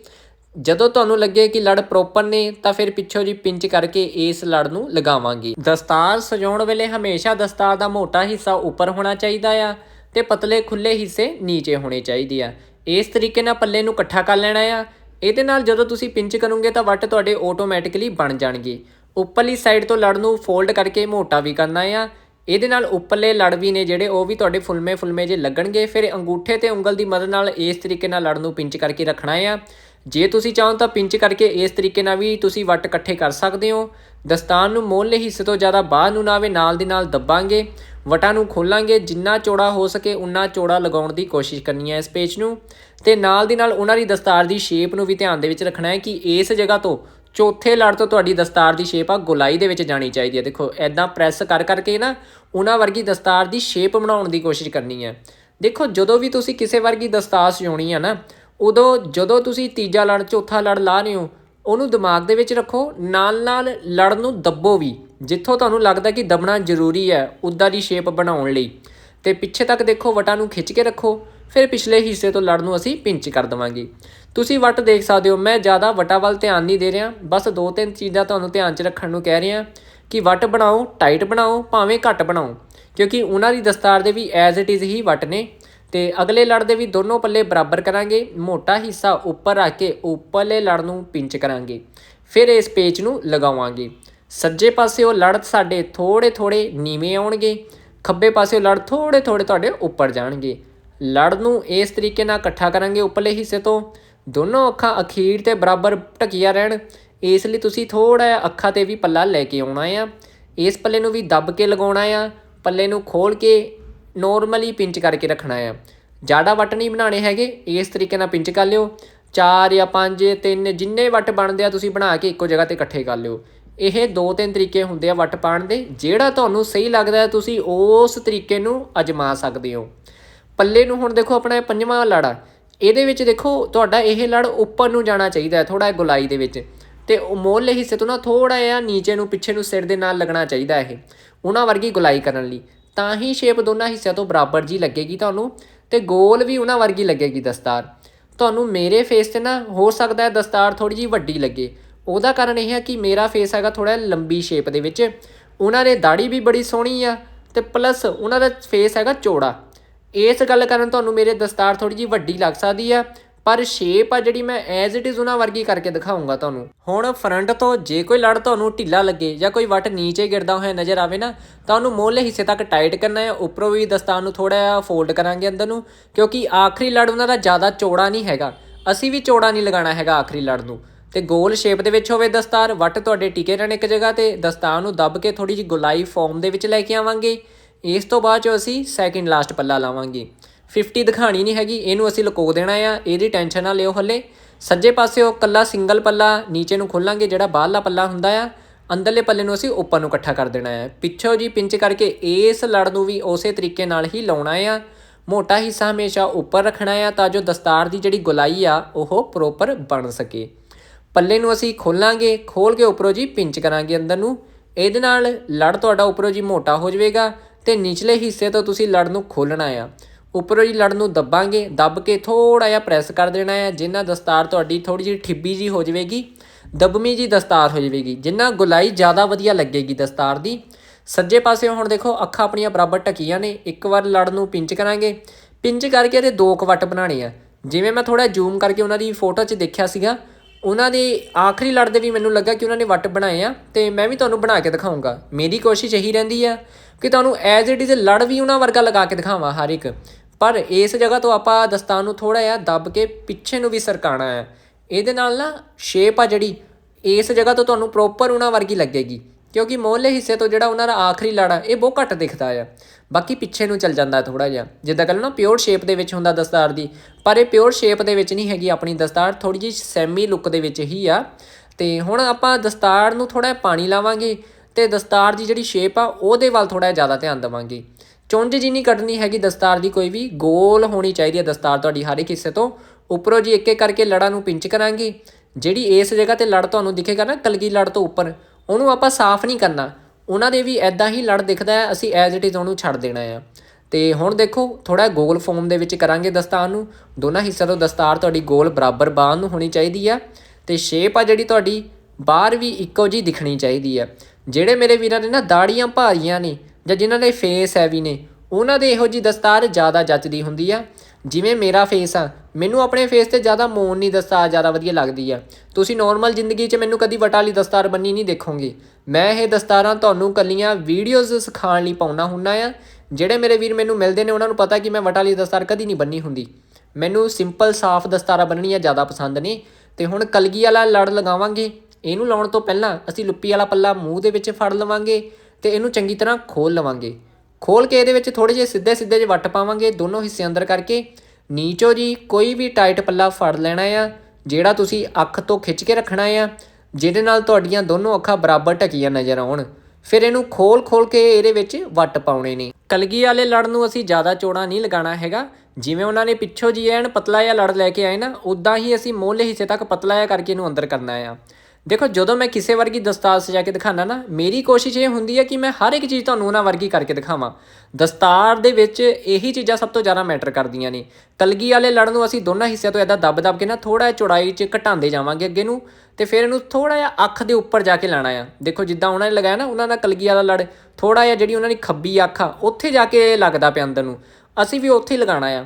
ਜਦੋਂ ਤੁਹਾਨੂੰ ਲੱਗੇ ਕਿ ਲੜ ਪ੍ਰੋਪਰ ਨੇ, ਤਾਂ ਫਿਰ ਪਿੱਛੋਂ ਜੀ ਪਿੰਚ ਕਰਕੇ ਇਸ ਲੜ ਨੂੰ ਲਗਾਵਾਂਗੇ। ਦਸਤਾਰ ਸਜਾਉਣ ਵੇਲੇ ਹਮੇਸ਼ਾ ਦਸਤਾਰ ਦਾ ਮੋਟਾ ਹਿੱਸਾ ਉੱਪਰ ਹੋਣਾ ਚਾਹੀਦਾ ਆ ਤੇ ਪਤਲੇ ਖੁੱਲੇ ਹਿੱਸੇ ਨੀਚੇ ਹੋਣੇ ਚਾਹੀਦੇ ਆ। ਇਸ ਤਰੀਕੇ ਨਾਲ ਪੱਲੇ ਨੂੰ ਇਕੱਠਾ ਕਰ ਲੈਣਾ ਆ। ਇਹਦੇ ਨਾਲ ਜਦੋਂ ਤੁਸੀਂ ਪਿੰਚ ਕਰੋਗੇ ਤਾਂ ਵੱਟ ਤੁਹਾਡੇ ਆਟੋਮੈਟਿਕਲੀ ਬਣ ਜਾਣਗੇ। ਉੱਪਰਲੀ ਸਾਈਡ ਤੋਂ ਲੜ ਨੂੰ ਫੋਲਡ ਕਰਕੇ ਮੋਟਾ ਵੀ ਕਰਨਾ ਆ। ਇਹਦੇ ਨਾਲ ਉੱਪਰਲੇ ਲੜ ਵੀ ਨੇ ਜਿਹੜੇ, ਉਹ ਵੀ ਤੁਹਾਡੇ ਫੁਲਮੇ ਫੁਲਮੇ ਜੇ ਲੱਗਣਗੇ। ਫਿਰ ਅੰਗੂਠੇ ਤੇ ਉਂਗਲ ਦੀ ਮਦਦ ਨਾਲ ਇਸ ਤਰੀਕੇ ਨਾਲ ਲੜ ਨੂੰ ਪਿੰਚ ਕਰਕੇ ਰੱਖਣਾ ਆ। ਜੇ ਤੁਸੀਂ ਚਾਹੋ ਤਾਂ ਪਿੰਚ ਕਰਕੇ ਇਸ ਤਰੀਕੇ ਨਾਲ ਵੀ ਤੁਸੀਂ ਵੱਟ ਇਕੱਠੇ ਕਰ ਸਕਦੇ ਹੋ। ਦਸਤਾਨ ਨੂੰ ਮੋਹਲੇ ਹਿੱਸੇ ਤੋਂ ਜ਼ਿਆਦਾ ਬਾਹਰ ਨੂੰ ਨਾ ਆਵੇ, ਨਾਲ ਦੀ ਨਾਲ ਦੱਬਾਂਗੇ। ਵਟਾਂ ਨੂੰ ਖੋਲਾਂਗੇ, ਜਿੰਨਾ ਚੌੜਾ ਹੋ ਸਕੇ ਉਨਾ ਚੌੜਾ ਲਗਾਉਣ ਦੀ ਕੋਸ਼ਿਸ਼ ਕਰਨੀ ਹੈ ਇਸ ਪੇਚ ਨੂੰ। ਤੇ ਨਾਲ ਦੀ ਨਾਲ ਉਹਨਾਂ ਦੀ ਦਸਤਾਰ ਦੀ ਸ਼ੇਪ ਨੂੰ ਵੀ ਧਿਆਨ ਦੇ ਵਿੱਚ ਰੱਖਣਾ ਹੈ ਕਿ ਇਸ ਜਗ੍ਹਾ ਤੋਂ ਚੌਥੇ ਲੜ ਤੋਂ ਤੁਹਾਡੀ ਦਸਤਾਰ ਦੀ ਸ਼ੇਪ ਆ ਗੋਲਾਈ ਦੇ ਵਿੱਚ ਜਾਣੀ ਚਾਹੀਦੀ ਹੈ। ਦੇਖੋ ਐਦਾਂ ਪ੍ਰੈਸ ਕਰ ਕਰਕੇ ਨਾ ਉਹਨਾਂ ਵਰਗੀ ਦਸਤਾਰ ਦੀ ਸ਼ੇਪ ਬਣਾਉਣ ਦੀ ਕੋਸ਼ਿਸ਼ ਕਰਨੀ ਹੈ। ਦੇਖੋ, ਜਦੋਂ ਵੀ ਤੁਸੀਂ ਕਿਸੇ ਵਰਗੀ ਦਸਤਾਰ ਸਜਾਉਣੀ ਆ ਨਾ, ਉਦੋਂ ਜਦੋਂ ਤੁਸੀਂ ਤੀਜਾ ਲੜ, ਚੌਥਾ ਲੜ ਲਾ ਰਹੇ ਹੋ, ਉਹਨੂੰ ਦਿਮਾਗ ਦੇ ਵਿੱਚ ਰੱਖੋ ਨਾਲ ਨਾਲ ਲੜ ਨੂੰ ਦੱਬੋ ਵੀ, ਜਿੱਥੋਂ ਤੁਹਾਨੂੰ ਲੱਗਦਾ ਕਿ ਦਬਣਾ ਜ਼ਰੂਰੀ ਹੈ ਉਦਾਂ ਦੀ ਸ਼ੇਪ ਬਣਾਉਣ ਲਈ। ਤੇ ਪਿੱਛੇ ਤੱਕ ਦੇਖੋ, ਵਟਾਂ ਨੂੰ ਖਿੱਚ ਕੇ ਰੱਖੋ। ਫਿਰ ਪਿਛਲੇ ਹਿੱਸੇ ਤੋਂ ਲੜ ਨੂੰ ਅਸੀਂ ਪਿੰਚ ਕਰ ਦਵਾਂਗੇ। ਤੁਸੀਂ ਵਟ ਦੇਖ ਸਕਦੇ ਹੋ, ਮੈਂ ਜ਼ਿਆਦਾ ਵਟਾਂ ਵੱਲ ਧਿਆਨ ਨਹੀਂ ਦੇ ਰਿਹਾ। ਬਸ ਦੋ ਤਿੰਨ ਚੀਜ਼ਾਂ ਤੁਹਾਨੂੰ ਧਿਆਨ 'ਚ ਰੱਖਣ ਨੂੰ ਕਹਿ ਰਿਹਾ ਕਿ ਵਟ ਬਣਾਓ, ਟਾਈਟ ਬਣਾਓ, ਭਾਵੇਂ ਘੱਟ ਬਣਾਓ, ਕਿਉਂਕਿ ਉਹਨਾਂ ਦੀ ਦਸਤਾਰ ਦੇ ਵੀ ਐਜ਼ ਇਟ ਇਜ਼ ਹੀ ਵਟ ਨੇ। ਤੇ ਅਗਲੇ ਲੜ ਦੇ ਵੀ ਦੋਨੋਂ ਪੱਲੇ ਬਰਾਬਰ ਕਰਾਂਗੇ, ਮੋਟਾ ਹਿੱਸਾ ਉੱਪਰ ਰੱਖ ਕੇ ਉੱਪਰਲੇ ਲੜ ਨੂੰ ਪਿੰਚ ਕਰਾਂਗੇ, ਫਿਰ ਇਸ ਪੇਚ ਨੂੰ ਲਗਾਵਾਂਗੇ। ਸੱਜੇ ਪਾਸੇ ਉਹ ਲੜ ਸਾਡੇ ਥੋੜੇ ਥੋੜੇ ਨੀਵੇਂ ਆਉਣਗੇ, ਖੱਬੇ ਪਾਸੇ ਲੜ ਥੋੜੇ ਥੋੜੇ ਤੁਹਾਡੇ ਉੱਪਰ ਜਾਣਗੇ। ਲੜ ਨੂੰ ਇਸ ਤਰੀਕੇ ਨਾਲ ਇਕੱਠਾ ਕਰਾਂਗੇ ਉੱਪਰਲੇ ਹਿੱਸੇ ਤੋਂ। ਦੋਨੋਂ ਅੱਖਾਂ ਅਖੀਰ ਤੇ ਬਰਾਬਰ ਢਕੀਆਂ ਰਹਿਣ। ਇਸ ਲਈ ਤੁਸੀਂ ਥੋੜਾ ਜਿਹਾ ਅੱਖਾਂ ਤੇ ਵੀ ਪੱਲਾ ਲੈ ਕੇ ਆਉਣਾ ਆ। ਇਸ ਪੱਲੇ ਨੂੰ ਵੀ ਦੱਬ ਕੇ ਲਗਾਉਣਾ ਆ। ਪੱਲੇ ਨੂੰ ਖੋਲ ਕੇ ਨੋਰਮਲੀ ਪਿੰਚ ਕਰਕੇ ਰੱਖਣਾ ਆ। ਜ਼ਿਆਦਾ ਵੱਟ ਨਹੀਂ ਬਣਾਣੇ ਹੈਗੇ। ਇਸ ਤਰੀਕੇ ਨਾਲ ਪਿੰਚ ਕਰ ਲਿਓ। 4 ਜਾਂ 5 3 ਜਿੰਨੇ ਵੱਟ ਬਣਦੇ ਆ ਤੁਸੀਂ ਬਣਾ ਕੇ ਇੱਕੋ ਜਗ੍ਹਾ ਤੇ ਇਕੱਠੇ ਕਰ ਲਿਓ। ਇਹ ਦੋ ਤਿੰਨ ਤਰੀਕੇ ਹੁੰਦੇ ਆ ਵੱਟ ਪਾਣ ਦੇ। ਜਿਹੜਾ ਤੁਹਾਨੂੰ ਸਹੀ ਲੱਗਦਾ ਹੈ ਤੁਸੀਂ ਉਸ ਤਰੀਕੇ ਨੂੰ ਅਜਮਾ ਸਕਦੇ ਹੋ। ਪੱਲੇ ਨੂੰ ਹੁਣ ਦੇਖੋ ਆਪਣਾ ਪੰਜਵਾਂ ਲੜ ਆ। ਇਹਦੇ ਵਿੱਚ ਦੇਖੋ ਤੁਹਾਡਾ ਇਹ ਲੜ ਉੱਪਰ ਨੂੰ ਜਾਣਾ ਚਾਹੀਦਾ ਹੈ ਥੋੜਾ ਗੁਲਾਈ ਦੇ ਵਿੱਚ। ਤੇ ਮੋਹਲੇ ਹਿੱਸੇ ਤੋਂ ਨਾ ਥੋੜਾ ਜਿਹਾ ਨੀਚੇ ਨੂੰ ਪਿੱਛੇ ਨੂੰ ਸਿਰ ਦੇ ਨਾਲ ਲੱਗਣਾ ਚਾਹੀਦਾ ਇਹ, ਉਹਨਾਂ ਵਰਗੀ ਗੁਲਾਈ ਕਰਨ ਲਈ। ਤਾਂ ਹੀ ਸ਼ੇਪ ਦੋਨਾਂ ਹਿੱਸਿਆਂ ਤੋਂ ਬਰਾਬਰ ਜੀ ਲੱਗੇਗੀ ਤੁਹਾਨੂੰ ਤੇ ਗੋਲ ਵੀ ਉਹਨਾਂ ਵਰਗੀ ਲੱਗੇਗੀ ਦਸਤਾਰ। ਤੁਹਾਨੂੰ ਮੇਰੇ ਫੇਸ ਤੇ ਨਾ ਹੋ ਸਕਦਾ ਹੈ ਦਸਤਾਰ ਥੋੜੀ ਜੀ ਵੱਡੀ ਲੱਗੇ। ਉਹਦਾ ਕਾਰਨ ਇਹ ਹੈ ਕਿ ਮੇਰਾ ਫੇਸ ਹੈਗਾ ਥੋੜਾ ਲੰਬੀ ਸ਼ੇਪ ਦੇ ਵਿੱਚ। ਉਹਨਾਂ ਨੇ ਦਾੜੀ ਵੀ ਬੜੀ ਸੋਹਣੀ ਆ ਤੇ ਪਲੱਸ ਉਹਨਾਂ ਦਾ ਫੇਸ ਹੈਗਾ ਚੌੜਾ। ਇਸ ਗੱਲ ਕਰਨ ਤੁਹਾਨੂੰ ਮੇਰੇ ਦਸਤਾਰ ਥੋੜੀ ਜੀ ਵੱਡੀ ਲੱਗ ਸਕਦੀ ਆ, ਪਰ ਸ਼ੇਪ ਆ ਜਿਹੜੀ ਮੈਂ ਐਜ਼ ਇਟ ਇਜ਼ ਉਹਨਾਂ ਵਰਗੀ ਕਰਕੇ ਦਿਖਾਉਂਗਾ ਤੁਹਾਨੂੰ। ਹੁਣ ਫਰੰਟ ਤੋਂ ਜੇ ਕੋਈ ਲੜ ਤੁਹਾਨੂੰ ਢਿੱਲਾ ਲੱਗੇ ਜਾਂ ਕੋਈ ਵੱਟ ਨੀਚੇ ਗਿਰਦਾ ਹੋਇਆ ਨਜ਼ਰ ਆਵੇ ਨਾ ਤਾਂ ਉਹਨੂੰ ਮੋਹਲੇ ਹਿੱਸੇ ਤੱਕ ਟਾਈਟ ਕਰਨਾ ਹੈ, ਉੱਪਰੋਂ ਵੀ ਦਸਤਾਰ ਨੂੰ ਥੋੜਾ ਜਿਹਾ ਫੋਲਡ ਕਰਾਂਗੇ ਅੰਦਰ ਨੂੰ, ਕਿਉਂਕਿ ਆਖਰੀ ਲੜ ਉਹਨਾਂ ਦਾ ਜ਼ਿਆਦਾ ਚੌੜਾ ਨਹੀਂ ਹੈਗਾ। ਅਸੀਂ ਵੀ ਚੌੜਾ ਨਹੀਂ ਲਗਾਉਣਾ ਹੈਗਾ ਆਖਰੀ ਲੜ ਨੂੰ। ਤੇ ਗੋਲ ਸ਼ੇਪ ਦੇ ਵਿੱਚ ਹੋਵੇ ਦਸਤਾਰ, ਵੱਟ ਤੁਹਾਡੇ ਟਿਕੇ ਰਹਿਣ ਇੱਕ ਜਗ੍ਹਾ ਤੇ ਦਸਤਾਰ ਨੂੰ ਦੱਬ ਕੇ ਥੋੜੀ ਜਿਹੀ ਗੁਲਾਈ ਫਾਰਮ ਦੇ ਵਿੱਚ ਲੈ ਕੇ ਆਵਾਂਗੇ। ਇਸ ਤੋਂ ਬਾਅਦ ਚ ਅਸੀਂ ਸੈਕਿੰਡ ਲਾਸਟ ਪੱਲਾ ਲਾਵਾਂਗੇ। 50 ਦਿਖਾਣੀ ਨਹੀਂ ਹੈਗੀ, ਇਹਨੂੰ ਅਸੀਂ ਲੁਕੋ ਦੇਣਾ ਆ, ਇਹਦੀ ਟੈਨਸ਼ਨ ਨਾ ਲਿਓ ਹੱਲੇ। ਸੱਜੇ ਪਾਸੇ ਉਹ ਕੱਲਾ ਸਿੰਗਲ ਪੱਲਾ ਨੀਚੇ ਨੂੰ ਖੋਲਾਂਗੇ, ਜਿਹੜਾ ਬਾਹਰਲਾ ਪੱਲਾ ਹੁੰਦਾ ਆ, ਅੰਦਰਲੇ ਪੱਲੇ ਨੂੰ ਅਸੀਂ ਉੱਪਰ ਨੂੰ ਇਕੱਠਾ ਕਰ ਦੇਣਾ ਹੈ ਪਿੱਛੋਂ ਜੀ ਪਿੰਚ ਕਰਕੇ ਇਸ ਲੜ ਨੂੰ ਵੀ ਉਸੇ ਤਰੀਕੇ ਨਾਲ ਹੀ ਲਾਉਣਾ ਆ। ਮੋਟਾ ਹਿੱਸਾ ਹਮੇਸ਼ਾ ਉੱਪਰ ਰੱਖਣਾ ਆ, ਤਾਂ ਜੋ ਦਸਤਾਰ ਦੀ ਜਿਹੜੀ ਗੁਲਾਈ ਆ, ਉਹ ਪ੍ਰੋਪਰ ਬਣ ਸਕੇ। ਪੱਲੇ ਨੂੰ ਅਸੀਂ ਖੋਲਾਂਗੇ, ਖੋਲ ਕੇ ਉੱਪਰੋਂ ਜੀ ਪਿੰਚ ਕਰਾਂਗੇ ਅੰਦਰ ਨੂੰ। ਇਹਦੇ ਨਾਲ ਲੜ ਤੁਹਾਡਾ ਉੱਪਰੋਂ ਜੀ ਮੋਟਾ ਹੋ ਜਾਵੇਗਾ। ਤੇ ਨਿਚਲੇ ਹਿੱਸੇ ਤੋਂ ਤੁਸੀਂ ਲੜ ਨੂੰ ਖੋਲਣਾ ਆ। ਉੱਪਰੋਂ ਜੀ ਲੜ ਨੂੰ ਦੱਬਾਂਗੇ, ਦੱਬ ਕੇ ਥੋੜਾ ਜਿਹਾ ਪ੍ਰੈਸ ਕਰ ਦੇਣਾ ਹੈ ਜਿੰਨਾ ਦਸਤਾਰ ਤੁਹਾਡੀ ਥੋੜੀ ਜਿਹੀ ਠਿੱਬੀ ਜੀ ਹੋ ਜਾਵੇਗੀ ਦਬਮੀ ਜੀ ਦਸਤਾਰ ਹੋ ਜਾਵੇਗੀ। ਜਿੰਨਾ ਗੁਲਾਈ ਜ਼ਿਆਦਾ ਵਧੀਆ ਲੱਗੇਗੀ ਦਸਤਾਰ ਦੀ। ਸੱਜੇ ਪਾਸੇ ਹੁਣ ਦੇਖੋ, ਅੱਖਾਂ ਆਪਣੀਆਂ ਬਰਾਬਰ ਟਕੀਆਂ ਨੇ, ਇੱਕ ਵਾਰ ਲੜ ਨੂੰ ਪਿੰਚ ਕਰਾਂਗੇ। ਪਿੰਚ ਕਰਕੇ ਇਹਦੇ ਦੋ ਕੁ ਵੱਟ ਬਣਾਉਣੇ ਆ। ਜਿਵੇਂ ਮੈਂ ਥੋੜਾ ਜ਼ੂਮ ਕਰਕੇ ਉਹਨਾਂ ਦੀ ਫੋਟੋ 'ਚ ਦੇਖਿਆ ਸੀਗਾ ਉਹਨਾਂ ਦੇ ਆਖਰੀ ਲੜ ਦੇ ਵੀ ਮੈਨੂੰ ਲੱਗਾ ਕਿ ਉਹਨਾਂ ਨੇ ਵੱਟ ਬਣਾਏ ਆ, ਤੇ ਮੈਂ ਵੀ ਤੁਹਾਨੂੰ ਬਣਾ ਕੇ ਦਿਖਾਉਂਗਾ। ਮੇਰੀ ਕੋਸ਼ਿਸ਼ ਇਹੀ ਰਹਿੰਦੀ ਆ ਕਿ ਤੁਹਾਨੂੰ ਐਜ਼ ਇਟ ਇਜ਼ ਲੜ ਵੀ ਉਹਨਾਂ ਵਰਗਾ ਲਗਾ ਕੇ ਦਿਖਾਵਾਂ ਹਰ ਇੱਕ। ਪਰ ਇਸ ਜਗ੍ਹਾ ਤੋਂ ਆਪਾਂ ਦਸਤਾਨ ਨੂੰ ਥੋੜਾ ਜਿਹਾ ਦੱਬ ਕੇ ਪਿੱਛੇ ਨੂੰ ਵੀ ਸਰਕਾਣਾ ਹੈ। ਇਹਦੇ ਨਾਲ ਨਾ ਸ਼ੇਪ ਆ ਜਿਹੜੀ, ਇਸ ਜਗ੍ਹਾ ਤੋਂ ਤੁਹਾਨੂੰ ਪ੍ਰੋਪਰ ਉਹਨਾਂ ਵਰਗੀ ਲੱਗੇਗੀ। ਕਿਉਂਕਿ ਮੋਹਲੇ ਹਿੱਸੇ ਤੋਂ ਜਿਹੜਾ ਉਹਨਾਂ ਦਾ ਆਖਰੀ ਲੜ ਆ, ਇਹ ਬਹੁਤ ਘੱਟ ਦਿਖਦਾ ਆ। ਬਾਕੀ ਪਿੱਛੇ ਨੂੰ ਚੱਲ ਜਾਂਦਾ ਥੋੜਾ ਜਿਹਾ। ਜਿੱਦਾਂ ਗੱਲ ਨਾ ਪਿਓਰ ਸ਼ੇਪ ਦੇ ਵਿੱਚ ਹੁੰਦਾ ਦਸਤਾਰ ਦੀ। ਪਰ ਇਹ ਪਿਓਰ ਸ਼ੇਪ ਦੇ ਵਿੱਚ ਨਹੀਂ ਹੈਗੀ ਆਪਣੀ ਦਸਤਾਰ ਥੋੜੀ ਜਿਹੀ ਸੈਮੀ ਲੁੱਕ ਦੇ ਵਿੱਚ ਹੀ ਆ। ਤੇ ਹੁਣ ਆਪਾਂ ਦਸਤਾਰ ਨੂੰ ਥੋੜਾ ਪਾਣੀ ਲਾਵਾਂਗੇ ਤੇ ਦਸਤਾਰ ਦੀ ਜਿਹੜੀ ਸ਼ੇਪ ਆ, ਉਹਦੇ ਵੱਲ ਥੋੜਾ ਜ਼ਿਆਦਾ ਧਿਆਨ ਦੇਵਾਂਗੇ। ਚੁੰਝ ਜੀ ਨਹੀਂ ਕੱਢਣੀ ਹੈਗੀ ਦਸਤਾਰ ਦੀ ਕੋਈ ਵੀ, ਗੋਲ ਹੋਣੀ ਚਾਹੀਦੀ ਹੈ ਦਸਤਾਰ ਤੁਹਾਡੀ ਹਰ ਇੱਕ ਹਿੱਸੇ ਤੋਂ। ਉੱਪਰੋਂ ਜੀ ਇੱਕ ਇੱਕ ਕਰਕੇ ਲੜਾਂ ਨੂੰ ਪਿੰਚ ਕਰਾਂਗੇ। ਜਿਹੜੀ ਇਸ ਜਗ੍ਹਾ ਤੇ ਲੜ ਤੁਹਾਨੂੰ ਦਿਖੇਗਾ ਨਾ, ਕਲਗੀ ਲੜ ਤੋਂ ਉੱਪਰ ਉਹਨੂੰ ਆਪਾਂ ਸਾਫ਼ ਨਹੀਂ ਕਰਨਾ। ਉਹਨਾਂ ਦੇ ਵੀ ਐਦਾਂ ਹੀ ਲੜ ਦਿਖਦਾ ਹੈ, ਅਸੀਂ ਐਜ਼ ਇਟ ਇਜ਼ ਉਹਨੂੰ ਛੱਡ ਦੇਣਾ ਆ। ਤੇ ਹੁਣ ਦੇਖੋ ਥੋੜਾ ਗੋਲ ਫਾਰਮ ਦੇ ਵਿੱਚ ਕਰਾਂਗੇ ਦਸਤਾਰ ਨੂੰ। ਦੋਨਾਂ ਹਿੱਸਿਆਂ ਤੋਂ ਦਸਤਾਰ ਤੁਹਾਡੀ ਗੋਲ ਬਰਾਬਰ ਬਾਹ ਨੂੰ ਹੋਣੀ ਚਾਹੀਦੀ ਆ। ਤੇ ਸ਼ੇਪ ਆ ਜਿਹੜੀ ਤੁਹਾਡੀ, ਬਾਹਰ ਵੀ ਇੱਕੋ ਜੀ ਦਿਖਣੀ ਚਾਹੀਦੀ ਆ। ਜਿਹੜੇ ਮੇਰੇ ਵੀਰਾਂ ਨੇ ਨਾ ਦਾੜੀਆਂ ਭਾਰੀਆਂ ਨੇ ਜਾਂ ਜਿਨ੍ਹਾਂ ਦੇ ਫੇਸ ਹੈਵੀ ਨੇ, ਉਹਨਾਂ ਦੇ ਇਹੋ ਜੀ ਦਸਤਾਰ ਜ਼ਿਆਦਾ ਜੱਚਦੀ ਹੁੰਦੀ ਆ। ਜਿਵੇਂ ਮੇਰਾ ਫੇਸ ਆ, ਮੈਨੂੰ ਆਪਣੇ ਫੇਸ ਤੇ ਜ਼ਿਆਦਾ ਮੋਨ ਨਹੀਂ ਦਸਤਾਰ ਜ਼ਿਆਦਾ ਵਧੀਆ ਲੱਗਦੀ ਆ। ਤੁਸੀਂ ਨਾਰਮਲ ਜ਼ਿੰਦਗੀ 'ਚ ਮੈਨੂੰ ਕਦੀ ਵਟਾਲੀ ਦਸਤਾਰ ਬੰਨੀ ਨਹੀਂ ਦੇਖੋਗੇ। ਮੈਂ ਇਹ ਦਸਤਾਰਾਂ ਤੁਹਾਨੂੰ ਕੱਲੀਆਂ ਵੀਡੀਓਜ਼ ਸਿਖਾਉਣ ਲਈ ਪਾਉਣਾ ਹੁੰਨਾ ਆ। ਜਿਹੜੇ ਮੇਰੇ ਵੀਰ ਮੈਨੂੰ ਮਿਲਦੇ ਨੇ, ਉਹਨਾਂ ਨੂੰ ਪਤਾ ਕਿ ਮੈਂ ਵਟਾਲੀ ਦਸਤਾਰ ਕਦੀ ਨਹੀਂ ਬੰਨੀ ਹੁੰਦੀ। ਮੈਨੂੰ ਸਿੰਪਲ ਸਾਫ਼ ਦਸਤਾਰਾਂ ਬੰਨਣੀਆਂ ਜ਼ਿਆਦਾ ਪਸੰਦ ਨੇ। ਤੇ ਹੁਣ ਕਲਗੀ ਵਾਲਾ ਲੜ ਲਗਾਵਾਂਗੇ। ਇਹਨੂੰ ਲਾਉਣ ਤੋਂ ਪਹਿਲਾਂ ਅਸੀਂ ਲੁੱਪੀ ਵਾਲਾ ਪੱਲਾ ਮੂੰਹ ਦੇ ਵਿੱਚ ਫੜ ਲਵਾਂਗੇ ਤੇ ਇਹਨੂੰ ਚੰਗੀ ਤਰ੍ਹਾਂ ਖੋਲ ਲਵਾਂਗੇ। ਖੋਲ ਕੇ ਇਹਦੇ ਵਿੱਚ ਥੋੜੇ ਜਿਹੇ ਸਿੱਧੇ ਸਿੱਧੇ ਜਿਹੇ ਵੱਟ ਪਾਵਾਂਗੇ, ਦੋਨੋਂ ਹਿੱਸੇ ਅੰਦਰ ਕਰਕੇ। ਨੀਚੋ ਜੀ ਕੋਈ ਵੀ ਟਾਈਟ ਪੱਲਾ ਫੜ ਲੈਣਾ ਆ, ਜਿਹੜਾ ਤੁਸੀਂ ਅੱਖ ਤੋਂ ਖਿੱਚ ਕੇ ਰੱਖਣਾ ਆ, ਜਿਹਦੇ ਨਾਲ ਤੁਹਾਡੀਆਂ ਦੋਨੋਂ ਅੱਖਾਂ ਬਰਾਬਰ ਢਕੀਆਂ ਨਜ਼ਰ ਆਉਣ। ਫਿਰ ਇਹਨੂੰ ਖੋਲ ਖੋਲ ਕੇ ਇਹਦੇ ਵਿੱਚ ਵੱਟ ਪਾਉਣੇ ਨੇ। ਕਲਗੀ ਵਾਲੇ ਲੜ ਨੂੰ ਅਸੀਂ ਜ਼ਿਆਦਾ ਚੌੜਾ ਨਹੀਂ ਲਗਾਉਣਾ ਹੈਗਾ। ਜਿਵੇਂ ਉਹਨਾਂ ਨੇ ਪਿੱਛੋਂ ਜੀ ਐਨ ਪਤਲਾ ਜਿਹਾ ਲੜ ਲੈ ਕੇ ਆਏ ਨਾ ਉਦਾਂ ਹੀ ਅਸੀਂ ਮੋਹਲੇ ਹਿੱਸੇ ਤੱਕ ਪਤਲਾ ਜਿਹਾ ਕਰਕੇ ਇਹਨੂੰ ਅੰਦਰ ਕਰਨਾ ਆ। ਦੇਖੋ, ਜਦੋਂ ਮੈਂ ਕਿਸੇ ਵਰਗੀ ਦਸਤਾਰ ਸਜਾ ਕੇ ਦਿਖਾਣਾ ਨਾ, ਮੇਰੀ ਕੋਸ਼ਿਸ਼ ਇਹ ਹੁੰਦੀ ਹੈ ਕਿ ਮੈਂ ਹਰ ਇੱਕ ਚੀਜ਼ ਤੁਹਾਨੂੰ ਉਹਨਾਂ ਵਰਗੀ ਕਰਕੇ ਦਿਖਾਵਾਂ। ਦਸਤਾਰ ਦੇ ਵਿੱਚ ਇਹੀ ਚੀਜ਼ਾਂ ਸਭ ਤੋਂ ਜ਼ਿਆਦਾ ਮੈਟਰ ਕਰਦੀਆਂ ਨੇ। ਕਲਗੀ ਵਾਲੇ ਲੜ ਨੂੰ ਅਸੀਂ ਦੋਨਾਂ ਹਿੱਸਿਆਂ ਤੋਂ ਇਦਾਂ ਦੱਬ ਦੱਬ ਕੇ ਨਾ ਥੋੜਾ ਚੌੜਾਈ 'ਚ ਘਟਾਉਂਦੇ ਜਾਵਾਂਗੇ ਅੱਗੇ ਨੂੰ ਤੇ ਫਿਰ ਇਹਨੂੰ ਥੋੜਾ ਜਿਹਾ ਅੱਖ ਦੇ ਉੱਪਰ ਜਾ ਕੇ ਲਾਣਾ ਆ। ਦੇਖੋ, ਜਿੱਦਾਂ ਉਹਨਾਂ ਨੇ ਲਗਾਇਆ ਨਾ, ਉਹਨਾਂ ਦਾ ਕਲਗੀ ਵਾਲਾ ਲੜ ਥੋੜਾ ਜਿਹਾ ਜਿਹੜੀ ਉਹਨਾਂ ਦੀ ਖੱਬੀ ਅੱਖ ਆ, ਉੱਥੇ ਜਾ ਕੇ ਲੱਗਦਾ ਪਿਆ ਅੰਦਰ ਨੂੰ। ਅਸੀਂ ਵੀ ਉੱਥੇ ਹੀ ਲਗਾਉਣਾ ਆ।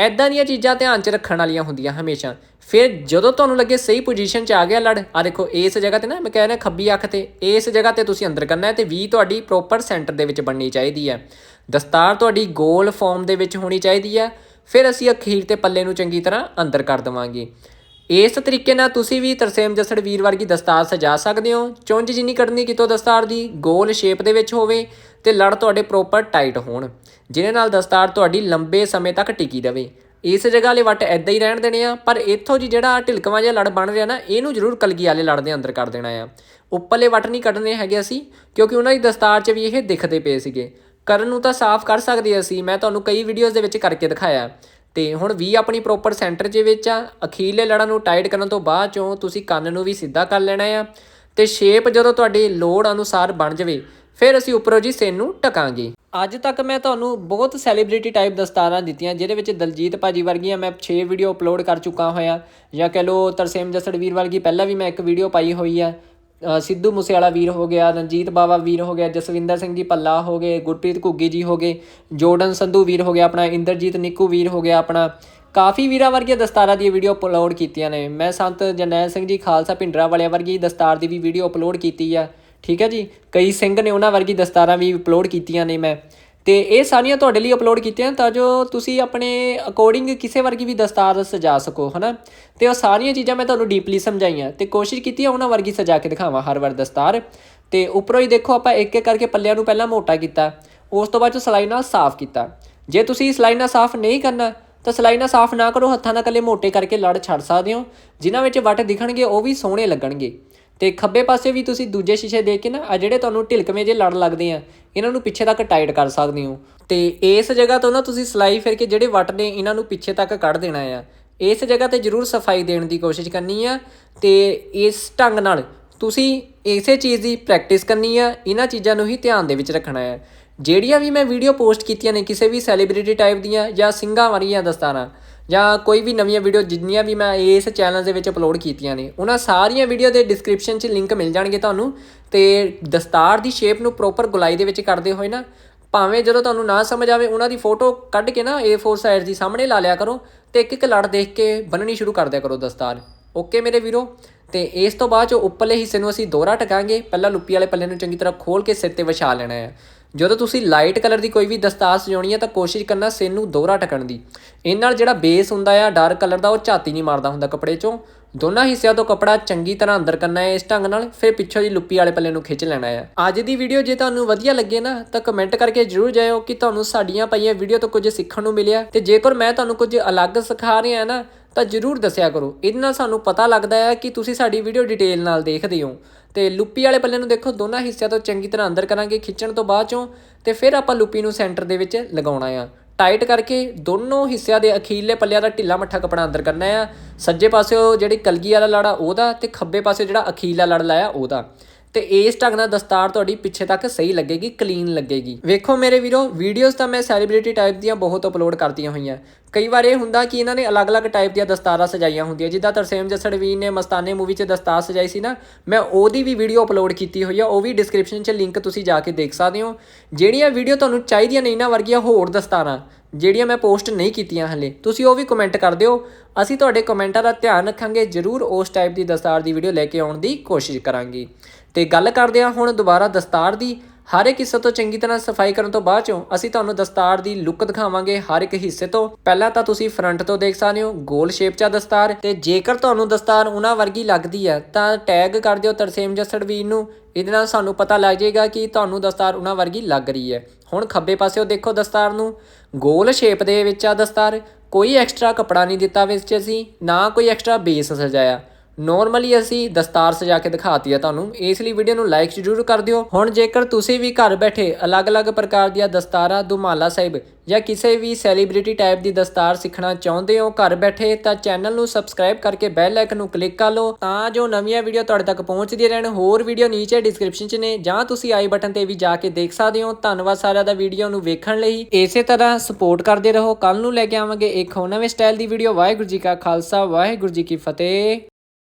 ਐਦਾਂ ਦੀਆਂ ਚੀਜ਼ਾਂ ਧਿਆਨ 'ਚ ਰੱਖਣ ਵਾਲੀਆਂ ਹੁੰਦੀਆਂ ਹਮੇਸ਼ਾ। ਫਿਰ ਜਦੋਂ ਤੁਹਾਨੂੰ ਲੱਗੇ ਸਹੀ ਪੋਜੀਸ਼ਨ 'ਚ ਆ ਗਿਆ ਲੜ ਆ ਦੇਖੋ, ਇਸ ਜਗ੍ਹਾ ਤੇ ਨਾ ਮੈਂ ਕਹਿ ਰਿਹਾ ਖੱਬੀ ਅੱਖ ਤੇ, ਇਸ ਜਗ੍ਹਾ ਤੇ ਤੁਸੀਂ ਅੰਦਰ ਕਰਨਾ ਹੈ ਤੇ ਵੀ ਤੁਹਾਡੀ ਪ੍ਰੋਪਰ ਸੈਂਟਰ ਦੇ ਵਿੱਚ ਬਣਨੀ ਚਾਹੀਦੀ ਹੈ। ਦਸਤਾਰ ਤੁਹਾਡੀ ਗੋਲ ਫਾਰਮ ਦੇ ਵਿੱਚ ਹੋਣੀ ਚਾਹੀਦੀ ਹੈ। ਫਿਰ ਅਸੀਂ ਅਖੀਰ ਤੇ ਪੱਲੇ ਨੂੰ ਚੰਗੀ ਤਰ੍ਹਾਂ ਅੰਦਰ ਕਰ ਦਵਾਂਗੇ। ਇਸ ਤਰੀਕੇ ਨਾਲ ਤੁਸੀਂ ਵੀ ਤਰਸੇਮ ਜਸੜ ਵੀਰ ਵਰਗੀ ਦਸਤਾਰ ਸਜਾ ਸਕਦੇ ਹੋ। ਚੁੰਝ ਜਿੰਨੀ ਕੱਢਣੀ ਕਿਤੋਂ ਦਸਤਾਰ ਦੀ, ਗੋਲ ਸ਼ੇਪ ਦੇ ਵਿੱਚ ਹੋਵੇ ਤੇ ਲੜ ਤੁਹਾਡੇ ਪ੍ਰੋਪਰ ਟਾਈਟ ਹੋਣ, ਜਿਹਦੇ ਨਾਲ ਦਸਤਾਰ ਤੁਹਾਡੀ ਲੰਬੇ ਸਮੇਂ ਤੱਕ ਟਿਕੀ ਰਵੇ। ਇਸ ਜਗ੍ਹਾ ਵਾਲੇ ਵੱਟ ਐਦਾਂ ਹੀ ਰਹਿਣ ਦੇਣੇ ਆ, ਪਰ ਇੱਥੋਂ ਜੀ ਜਿਹੜਾ ਢਿਲਕਵਾਂ ਜਿਹਾ ਲੜ ਬਣ ਰਿਹਾ ਨਾ, ਇਹਨੂੰ ਜ਼ਰੂਰ ਕਲਗੀ ਵਾਲੇ ਲੜ ਦੇ ਅੰਦਰ ਕਰ ਦੇਣਾ ਆ। ਉੱਪਰਲੇ ਵੱਟ ਨਹੀਂ ਕੱਢਣੇ ਹੈਗੇ ਅਸੀਂ, ਕਿਉਂਕਿ ਉਹਨਾਂ ਦੀ ਦਸਤਾਰ 'ਚ ਵੀ ਇਹ ਦਿਖਦੇ ਪਏ ਸੀਗੇ। ਕਰਨ ਨੂੰ ਤਾਂ ਸਾਫ਼ ਕਰ ਸਕਦੇ ਅਸੀਂ, ਮੈਂ ਤੁਹਾਨੂੰ ਕਈ ਵੀਡੀਓਜ਼ ਦੇ ਵਿੱਚ ਕਰਕੇ ਦਿਖਾਇਆ। ਤੇ ਹੁਣ ਵੀ ਆਪਣੀ ਪ੍ਰੋਪਰ ਸੈਂਟਰ 'ਚ ਵਿੱਚ ਆ, ਅਖੀਰਲੇ ਲੜਾਂ ਨੂੰ ਟਾਈਟ ਕਰਨ ਤੋਂ ਬਾਅਦ ਚੋਂ ਤੁਸੀਂ ਕੰਨ ਨੂੰ ਵੀ ਸਿੱਧਾ ਕਰ ਲੈਣਾ ਆ। ਤੇ ਸ਼ੇਪ ਜਦੋਂ ਤੁਹਾਡੀ ਲੋੜ ਅਨੁਸਾਰ ਬਣ ਜਾਵੇ ਫਿਰ ਅਸੀਂ ਉੱਪਰੋਂ ਜੀ ਸੇਨ ਨੂੰ ਟਕਾਂਗੇ ਅੱਜ ਤੱਕ ਮੈਂ ਤੁਹਾਨੂੰ ਬਹੁਤ ਸੈਲੀਬ੍ਰਿਟੀ ਟਾਈਪ ਦਸਤਾਰਾਂ ਦਿੱਤੀਆਂ, ਜਿਹਦੇ ਵਿੱਚ ਦਲਜੀਤ ਭਾਜੀ ਵਰਗੀਆਂ ਮੈਂ 6 ਵੀਡੀਓ ਅਪਲੋਡ ਕਰ ਚੁੱਕਾ ਹੋਇਆ, ਜਾਂ ਕਹ ਲੋ ਤਰਸੇਮ ਜਸੜ ਵੀਰ ਵਰਗੀ ਪਹਿਲਾਂ ਵੀ ਮੈਂ ਇੱਕ ਵੀਡੀਓ ਪਾਈ ਹੋਈ ਆ। ਸਿੱਧੂ ਮੂਸੇਵਾਲਾ ਵੀਰ ਹੋ ਗਿਆ, ਰਣਜੀਤ ਬਾਵਾ ਵੀਰ ਹੋ ਗਿਆ, ਜਸਵਿੰਦਰ ਸਿੰਘ ਜੀ ਪੱਲਾ ਹੋ ਗਏ, ਗੁਰਪ੍ਰੀਤ ਘੁੱਗੀ ਜੀ ਹੋ ਗਏ, ਜੋਰਡਨ ਸੰਧੂ ਵੀਰ ਹੋ ਗਿਆ, ਆਪਣਾ ਇੰਦਰਜੀਤ ਨਿੱਕੂ ਵੀਰ ਹੋ ਗਿਆ, ਆਪਣਾ ਕਾਫੀ ਵੀਰਾਂ ਵਰਗੀਆਂ ਦਸਤਾਰਾਂ ਦੀ ਵੀਡੀਓ ਅਪਲੋਡ ਕੀਤੀਆਂ ਨੇ। ਮੈਂ ਸੰਤ ਜਰਨੈਲ ਸਿੰਘ ਜੀ, ਖਾਲਸਾ ਭਿੰਡਰਾ ਵਾਲਿਆਂ ਵਰਗੀ ਦਸਤਾਰ ਦੀ ਵੀ ਵੀਡੀਓ ਅਪਲੋਡ ਕੀਤੀ ਆ। ਠੀਕ ਹੈ ਜੀ? ਕਈ ਸਿੰਘ ਨੇ ਉਹਨਾਂ ਵਰਗੀ ਦਸਤਾਰਾਂ ਵੀ ਅਪਲੋਡ ਕੀਤੀਆਂ ਨੇ ਮੈਂ। ਤੇ ਇਹ ਸਾਰੀਆਂ ਤੁਹਾਡੇ ਲਈ ਅਪਲੋਡ ਕੀਤੀਆਂ ਤਾਂ ਜੋ ਤੁਸੀਂ ਆਪਣੇ ਅਕੋਰਡਿੰਗ ਕਿਸੇ ਵਰਗੀ ਵੀ ਦਸਤਾਰ ਸਜਾ ਸਕੋ, ਹਨਾ? ਤੇ ਉਹ ਸਾਰੀਆਂ ਚੀਜ਼ਾਂ ਮੈਂ ਤੁਹਾਨੂੰ ਡੀਪਲੀ ਸਮਝਾਈਆਂ। ਤੇ ਕੋਸ਼ਿਸ਼ ਕੀਤੀ ਹੈ ਉਹਨਾਂ ਵਰਗੀ ਸਜਾ ਕੇ ਦਿਖਾਵਾਂ ਹਰ ਵਾਰ ਦਸਤਾਰ। ਤੇ ਉੱਪਰੋਂ ਹੀ ਦੇਖੋ ਆਪਾਂ ਇੱਕ ਇੱਕ ਕਰਕੇ ਪੱਲਿਆਂ ਨੂੰ ਪਹਿਲਾਂ ਮੋਟਾ ਕੀਤਾ। ਉਸ ਤੋਂ ਬਾਅਦ ਚ ਸਲਾਈ ਨਾਲ ਸਾਫ਼ ਕੀਤਾ। ਜੇ ਤੁਸੀਂ ਸਲਾਈ ਨਾਲ ਸਾਫ਼ ਨਹੀਂ ਕਰਨਾ, ਤਾਂ ਸਲਾਈ ਨਾਲ ਸਾਫ਼ ਨਾ ਕਰੋ, ਹੱਥਾਂ ਨਾਲ ਕੱਲੇ ਮੋਟੇ ਕਰਕੇ ਲੜ ਛੱਡ ਸਕਦੇ ਹੋ। ਜਿਨ੍ਹਾਂ ਵਿੱਚ ਵੱਟ ਦਿਖਣਗੇ, ਉਹ ਵੀ ਸੋਹਣੇ ਲੱਗਣਗੇ। ਤੇ ਖੱਬੇ ਪਾਸੇ ਵੀ ਤੁਸੀਂ ਦੂਜੇ ਸ਼ੀਸ਼ੇ ਦੇਖ ਕੇ ਨਾ ਆ ਜਿਹੜੇ ਤੁਹਾਨੂੰ ਢਿਲਕਵੇਂ ਜੇ ਲੜ ਲੱਗਦੇ ਆ, ਇਹਨਾਂ ਨੂੰ ਪਿੱਛੇ ਤੱਕ ਟਾਈਟ ਕਰ ਸਕਦੇ ਹੋ। ਤੇ ਇਸ ਜਗ੍ਹਾ ਤੋਂ ਨਾ ਤੁਸੀਂ ਸਲਾਈ ਫਿਰ ਕੇ ਜਿਹੜੇ ਵੱਟ ਨੇ, ਇਹਨਾਂ ਨੂੰ ਪਿੱਛੇ ਤੱਕ ਕੱਢ ਦੇਣਾ ਆ। ਇਸ ਜਗ੍ਹਾ ਤੇ ਜ਼ਰੂਰ ਸਫ਼ਾਈ ਦੇਣ ਦੀ ਕੋਸ਼ਿਸ਼ ਕਰਨੀ ਆ ਤੇ ਇਸ ਢੰਗ ਨਾਲ ਤੁਸੀਂ ਇਸੇ ਚੀਜ਼ ਦੀ ਪ੍ਰੈਕਟਿਸ ਕਰਨੀ ਆ, ਇਹਨਾਂ ਚੀਜ਼ਾਂ ਨੂੰ ਹੀ ਧਿਆਨ ਦੇ ਵਿੱਚ ਰੱਖਣਾ ਹੈ ਜਿਹੜੀਆਂ ਵੀ ਮੈਂ ਵੀਡੀਓ ਪੋਸਟ ਕੀਤੀਆਂ ਨੇ ਕਿਸੇ ਵੀ ਸੈਲੀਬ੍ਰਿਟੀ ਟਾਈਪ ਦੀਆਂ ਜਾਂ ਸਿੰਘਾਂ ਵਾਲੀਆਂ ਦਸਤਾਰਾਂ ਜਾਂ ਕੋਈ ਵੀ ਨਵੀਆਂ ਵੀਡੀਓ ਜਿੰਨੀਆਂ ਵੀ ਮੈਂ ਇਸ ਚੈਨਲ ਦੇ ਵਿੱਚ ਅਪਲੋਡ ਕੀਤੀਆਂ ਨੇ, ਉਹਨਾਂ ਸਾਰੀਆਂ ਵੀਡੀਓ ਦੇ ਡਿਸਕ੍ਰਿਪਸ਼ਨ 'ਚ ਲਿੰਕ ਮਿਲ ਜਾਣਗੇ ਤੁਹਾਨੂੰ ਤੇ ਦਸਤਾਰ ਦੀ ਸ਼ੇਪ ਨੂੰ ਪ੍ਰੋਪਰ ਗੁਲਾਈ ਦੇ ਵਿੱਚ ਕਰਦੇ ਹੋਏ ਨਾ, ਭਾਵੇਂ ਜਦੋਂ ਤੁਹਾਨੂੰ ਨਾ ਸਮਝ ਆਵੇ, ਉਹਨਾਂ ਦੀ ਫੋਟੋ ਕੱਢ ਕੇ ਨਾ A4 ਸਾਈਜ਼ ਦੀ ਸਾਹਮਣੇ ਲਾ ਲਿਆ ਕਰੋ ਤੇ ਇੱਕ ਇੱਕ ਲੜ ਦੇਖ ਕੇ ਬੰਨਣੀ ਸ਼ੁਰੂ ਕਰ ਦਿਆ ਕਰੋ ਦਸਤਾਰ। ਓਕੇ ਮੇਰੇ ਵੀਰੋ, ਤੇ ਇਸ ਤੋਂ ਬਾਅਦ ਜੋ ਉੱਪਰਲੇ ਹਿੱਸੇ ਨੂੰ ਅਸੀਂ ਦੋਹਰਾ ਟਕਾਂਗੇ, ਪਹਿਲਾਂ ਲੁੱਪੀ ਵਾਲੇ ਪੱਲੇ ਨੂੰ ਚੰਗੀ ਤਰ੍ਹਾਂ ਖੋਲ ਕੇ ਸਿਰ ਤੇ ਵਿਛਾ ਲੈਣਾ ਹੈ। ਜਦੋਂ ਤੁਸੀਂ ਲਾਈਟ ਕਲਰ ਦੀ ਕੋਈ ਵੀ ਦਸਤਾਰ ਸਜਾਉਣੀ ਹੈ ਤਾਂ ਕੋਸ਼ਿਸ਼ ਕਰਨਾ ਸਿਰ ਨੂੰ ਦੋਹਰਾ ਟਕਣ ਦੀ। ਇਹ ਨਾਲ ਜਿਹੜਾ ਬੇਸ ਹੁੰਦਾ ਆ, ਡਾਰਕ ਕਲਰ ਦਾ, ਉਹ ਝਾਤੀ ਨਹੀਂ ਮਾਰਦਾ ਹੁੰਦਾ ਕੱਪੜੇ 'ਚੋਂ। ਦੋਨਾਂ ਹਿੱਸਿਆਂ ਤੋਂ ਕਪੜਾ ਚੰਗੀ ਤਰ੍ਹਾਂ ਅੰਦਰ ਕਰਨਾ ਹੈ ਇਸ ਢੰਗ ਨਾਲ, ਫਿਰ ਪਿੱਛੋਂ ਦੀ ਲੁੱਪੀ ਵਾਲੇ ਪੱਲੇ ਨੂੰ ਖਿੱਚ ਲੈਣਾ ਹੈ ਅੱਜ ਦੀ ਵੀਡੀਓ ਜੇ ਤੁਹਾਨੂੰ ਵਧੀਆ ਲੱਗੇ ਨਾ, ਤਾਂ ਕਮੈਂਟ ਕਰਕੇ ਜਰੂਰ ਜਾਇਓ ਕਿ ਤੁਹਾਨੂੰ ਸਾਡੀਆਂ ਪਈਆਂ ਵੀਡੀਓ ਤੋਂ ਕੁਝ ਸਿੱਖਣ ਨੂੰ ਮਿਲਿਆ। ਤੇ ਜੇਕਰ ਮੈਂ ਤੁਹਾਨੂੰ ਕੁਝ ਅਲੱਗ ਸਿਖਾ ਰਿਹਾ ਨਾ, ਤਾਂ ਜਰੂਰ ਦੱਸਿਆ ਕਰੋ। ਇਹਦੇ ਨਾਲ ਸਾਨੂੰ ਪਤਾ ਲੱਗਦਾ ਹੈ ਕਿ ਤੁਸੀਂ ਸਾਡੀ ਵੀਡੀਓ ਡਿਟੇਲ ਨਾਲ ਦੇਖਦੇ ਹੋ। ਤੇ ਲੁੱਪੀ ਵਾਲੇ ਪੱਲੇ ਨੂੰ ਦੇਖੋ, ਦੋਨਾਂ ਹਿੱਸਿਆਂ ਤੋਂ ਚੰਗੀ ਤਰ੍ਹਾਂ ਅੰਦਰ ਕਰਾਂਗੇ, ਖਿੱਚਣ ਤੋਂ ਬਾਅਦ ਚੋਂ, ਤੇ ਫਿਰ ਆਪਾਂ ਲੁੱਪੀ ਨੂੰ ਸੈਂਟਰ ਦੇ ਵਿੱਚ ਲਗਾਉਣਾ ਆ। ਟਾਈਟ ਕਰਕੇ ਦੋਨੋਂ ਹਿੱਸਿਆਂ ਦੇ ਅਖੀਰਲੇ ਪੱਲਿਆਂ ਦਾ ਢਿੱਲਾ ਮੱਠਾ ਕਪੜਾ ਅੰਦਰ ਕਰਨਾ ਆ। ਸੱਜੇ ਪਾਸਿਓ ਜਿਹੜੀ ਕਲਗੀ ਵਾਲਾ ਲੜਾ ਉਹਦਾ, ਤੇ ਖੱਬੇ ਪਾਸੇ ਜਿਹੜਾ ਅਖੀਰਲਾ ਲੜ ਲਾਇਆ, ਉਹਦਾ। ਤੇ ਇਸ ਢੰਗ ਨਾਲ ਦਸਤਾਰ ਤੁਹਾਡੀ ਪਿੱਛੇ ਤੱਕ ਸਹੀ ਲੱਗੇਗੀ ਕਲੀਨ ਲੱਗੇਗੀ। ਵੇਖੋ ਮੇਰੇ ਵੀਰੋ ਵੀਡੀਓਜ਼ ਤਾਂ ਮੈਂ ਸੈਲੀਬ੍ਰਿਟੀ ਟਾਈਪ ਦੀਆਂ ਬਹੁਤ ਅਪਲੋਡ ਕਰਤੀਆਂ ਹੋਈਆਂ। ਕਈ ਵਾਰ ਇਹ ਹੁੰਦਾ ਕਿ ਇਹਨਾਂ ਨੇ ਅਲੱਗ-ਅਲੱਗ ਟਾਈਪ ਦੀਆਂ ਦਸਤਾਰਾਂ ਸਜਾਈਆਂ ਹੁੰਦੀਆਂ। ਜਿੱਦਾਂ ਤਰਸੇਮ ਜੱਸੜ ਨੇ ਮਸਤਾਨੇ ਮੂਵੀ 'ਚ ਦਸਤਾਰ ਸਜਾਈ ਸੀ ਨਾ, ਮੈਂ ਉਹਦੀ ਵੀ ਵੀਡੀਓ ਅਪਲੋਡ ਕੀਤੀ ਹੋਈ ਆ। ਉਹ ਵੀ ਡਿਸਕ੍ਰਿਪਸ਼ਨ 'ਚ ਲਿੰਕ ਤੁਸੀਂ ਜਾ ਕੇ ਦੇਖ ਸਕਦੇ ਹੋ। ਜਿਹੜੀਆਂ ਵੀਡੀਓ ਤੁਹਾਨੂੰ ਚਾਹੀਦੀਆਂ ਨੇ ਇਹਨਾਂ ਵਰਗੀਆਂ ਹੋਰ ਦਸਤਾਰਾਂ, ਜਿਹੜੀਆਂ ਮੈਂ ਪੋਸਟ ਨਹੀਂ ਕੀਤੀਆਂ ਹਲੇ, ਤੁਸੀਂ ਉਹ ਵੀ ਕਮੈਂਟ ਕਰ ਦਿਓ। ਅਸੀਂ ਤੁਹਾਡੇ ਕਮੈਂਟਾਂ ਦਾ ਧਿਆਨ ਰੱਖਾਂਗੇ, ਜਰੂਰ ਉਸ ਟਾਈਪ ਦੀ ਦਸਤਾਰ ਦੀ ਵੀਡੀਓ ਲੈ ਕੇ ਆਉਣ ਦੀ ਕੋਸ਼ਿਸ਼ ਕਰਾਂਗੇ। ਤੇ ਗੱਲ ਕਰਦੇ ਹਾਂ ਹੁਣ ਦੁਬਾਰਾ ਦਸਤਾਰ ਦੀ। ਹਰ ਇੱਕ ਹਿੱਸੇ ਤੋਂ ਚੰਗੀ ਤਰ੍ਹਾਂ ਸਫ਼ਾਈ ਕਰਨ ਤੋਂ ਬਾਅਦ ਚੋਂ ਅਸੀਂ ਤੁਹਾਨੂੰ ਦਸਤਾਰ ਦੀ ਲੁੱਕ ਦਿਖਾਵਾਂਗੇ ਹਰ ਇੱਕ ਹਿੱਸੇ ਤੋਂ। ਪਹਿਲਾਂ ਤਾਂ ਤੁਸੀਂ ਫਰੰਟ ਤੋਂ ਦੇਖ ਸਕਦੇ ਹੋ, ਗੋਲ ਸ਼ੇਪ 'ਚ ਆ ਦਸਤਾਰ ਤੇ ਜੇਕਰ ਤੁਹਾਨੂੰ ਦਸਤਾਰ ਉਹਨਾਂ ਵਰਗੀ ਲੱਗਦੀ ਹੈ ਤਾਂ ਟੈਗ ਕਰ ਦਿਓ ਤਰਸੇਮ ਜੱਸੜ ਵੀਰ ਨੂੰ। ਇਹਦੇ ਨਾਲ ਸਾਨੂੰ ਪਤਾ ਲੱਗ ਜਾਏਗਾ ਕਿ ਤੁਹਾਨੂੰ ਦਸਤਾਰ ਉਹਨਾਂ ਵਰਗੀ ਲੱਗ ਰਹੀ ਹੈ। ਹੁਣ ਖੱਬੇ ਪਾਸਿਓ ਦੇਖੋ ਦਸਤਾਰ ਨੂੰ। ਗੋਲ ਸ਼ੇਪ ਦੇ ਵਿੱਚ ਆ ਦਸਤਾਰ। ਕੋਈ ਐਕਸਟਰਾ ਕਪੜਾ ਨਹੀਂ ਦਿੱਤਾ ਵਿੱਚ ਅਸੀਂ, ਨਾ ਕੋਈ ਐਕਸਟਰਾ ਬੇਸ ਸਜਾਇਆ। ਨਾਰਮਲੀ ਅਸੀਂ ਦਸਤਾਰ ਸਜਾ ਕੇ ਦਿਖਾਤੀ ਆ ਤੁਹਾਨੂੰ। ਇਸ ਲਈ ਵੀਡੀਓ ਨੂੰ ਲਾਈਕ ਜ਼ਰੂਰ ਕਰ ਦਿਓ। ਹੁਣ ਜੇਕਰ ਤੁਸੀਂ ਵੀ ਘਰ ਬੈਠੇ ਅਲੱਗ-ਅਲੱਗ ਪ੍ਰਕਾਰ ਦੀਆਂ ਦਸਤਾਰਾਂ ਦੁਮਾਲਾ ਸਾਹਿਬ ਜਾਂ ਕਿਸੇ ਵੀ ਸੈਲੀਬ੍ਰਿਟੀ ਟਾਈਪ ਦੀ ਦਸਤਾਰ ਸਿੱਖਣਾ ਚਾਹੁੰਦੇ ਹੋ, ਘਰ ਬੈਠੇ ਤਾਂ ਚੈਨਲ ਨੂੰ ਸਬਸਕ੍ਰਾਈਬ ਕਰਕੇ ਬੈਲ ਆਈਕਨ ਨੂੰ ਕਲਿੱਕ ਕਰ ਲਓ ਤਾਂ ਜੋ ਨਵੀਆਂ ਵੀਡੀਓ ਤੁਹਾਡੇ ਤੱਕ ਪਹੁੰਚਦੀਆਂ ਰਹਿਣ। ਹੋਰ ਵੀਡੀਓ ਨੀਚੇ ਡਿਸਕ੍ਰਿਪਸ਼ਨ 'ਚ ਨੇ। ਜਾਂ ਤੁਸੀਂ ਆਈ ਬਟਨ ਤੇ ਵੀ ਜਾ ਕੇ ਦੇਖ ਸਕਦੇ ਹੋ। ਧੰਨਵਾਦ ਸਾਰਿਆਂ ਦਾ ਵੀਡੀਓ ਨੂੰ ਵੇਖਣ ਲਈ। ਇਸੇ ਤਰ੍ਹਾਂ ਸਪੋਰਟ ਕਰਦੇ ਰਹੋ। ਕੱਲ ਨੂੰ ਲੈ ਕੇ ਆਵਾਂਗੇ ਇੱਕ ਹੋਰ ਨਵੇਂ ਸਟਾਈਲ ਦੀ ਵੀਡੀਓ ਵਾਹਿਗੁਰੂ ਜੀ ਕਾ ਖਾਲਸਾ, ਵਾਹਿਗੁਰੂ ਜੀ ਕੀ ਫਤਿਹ।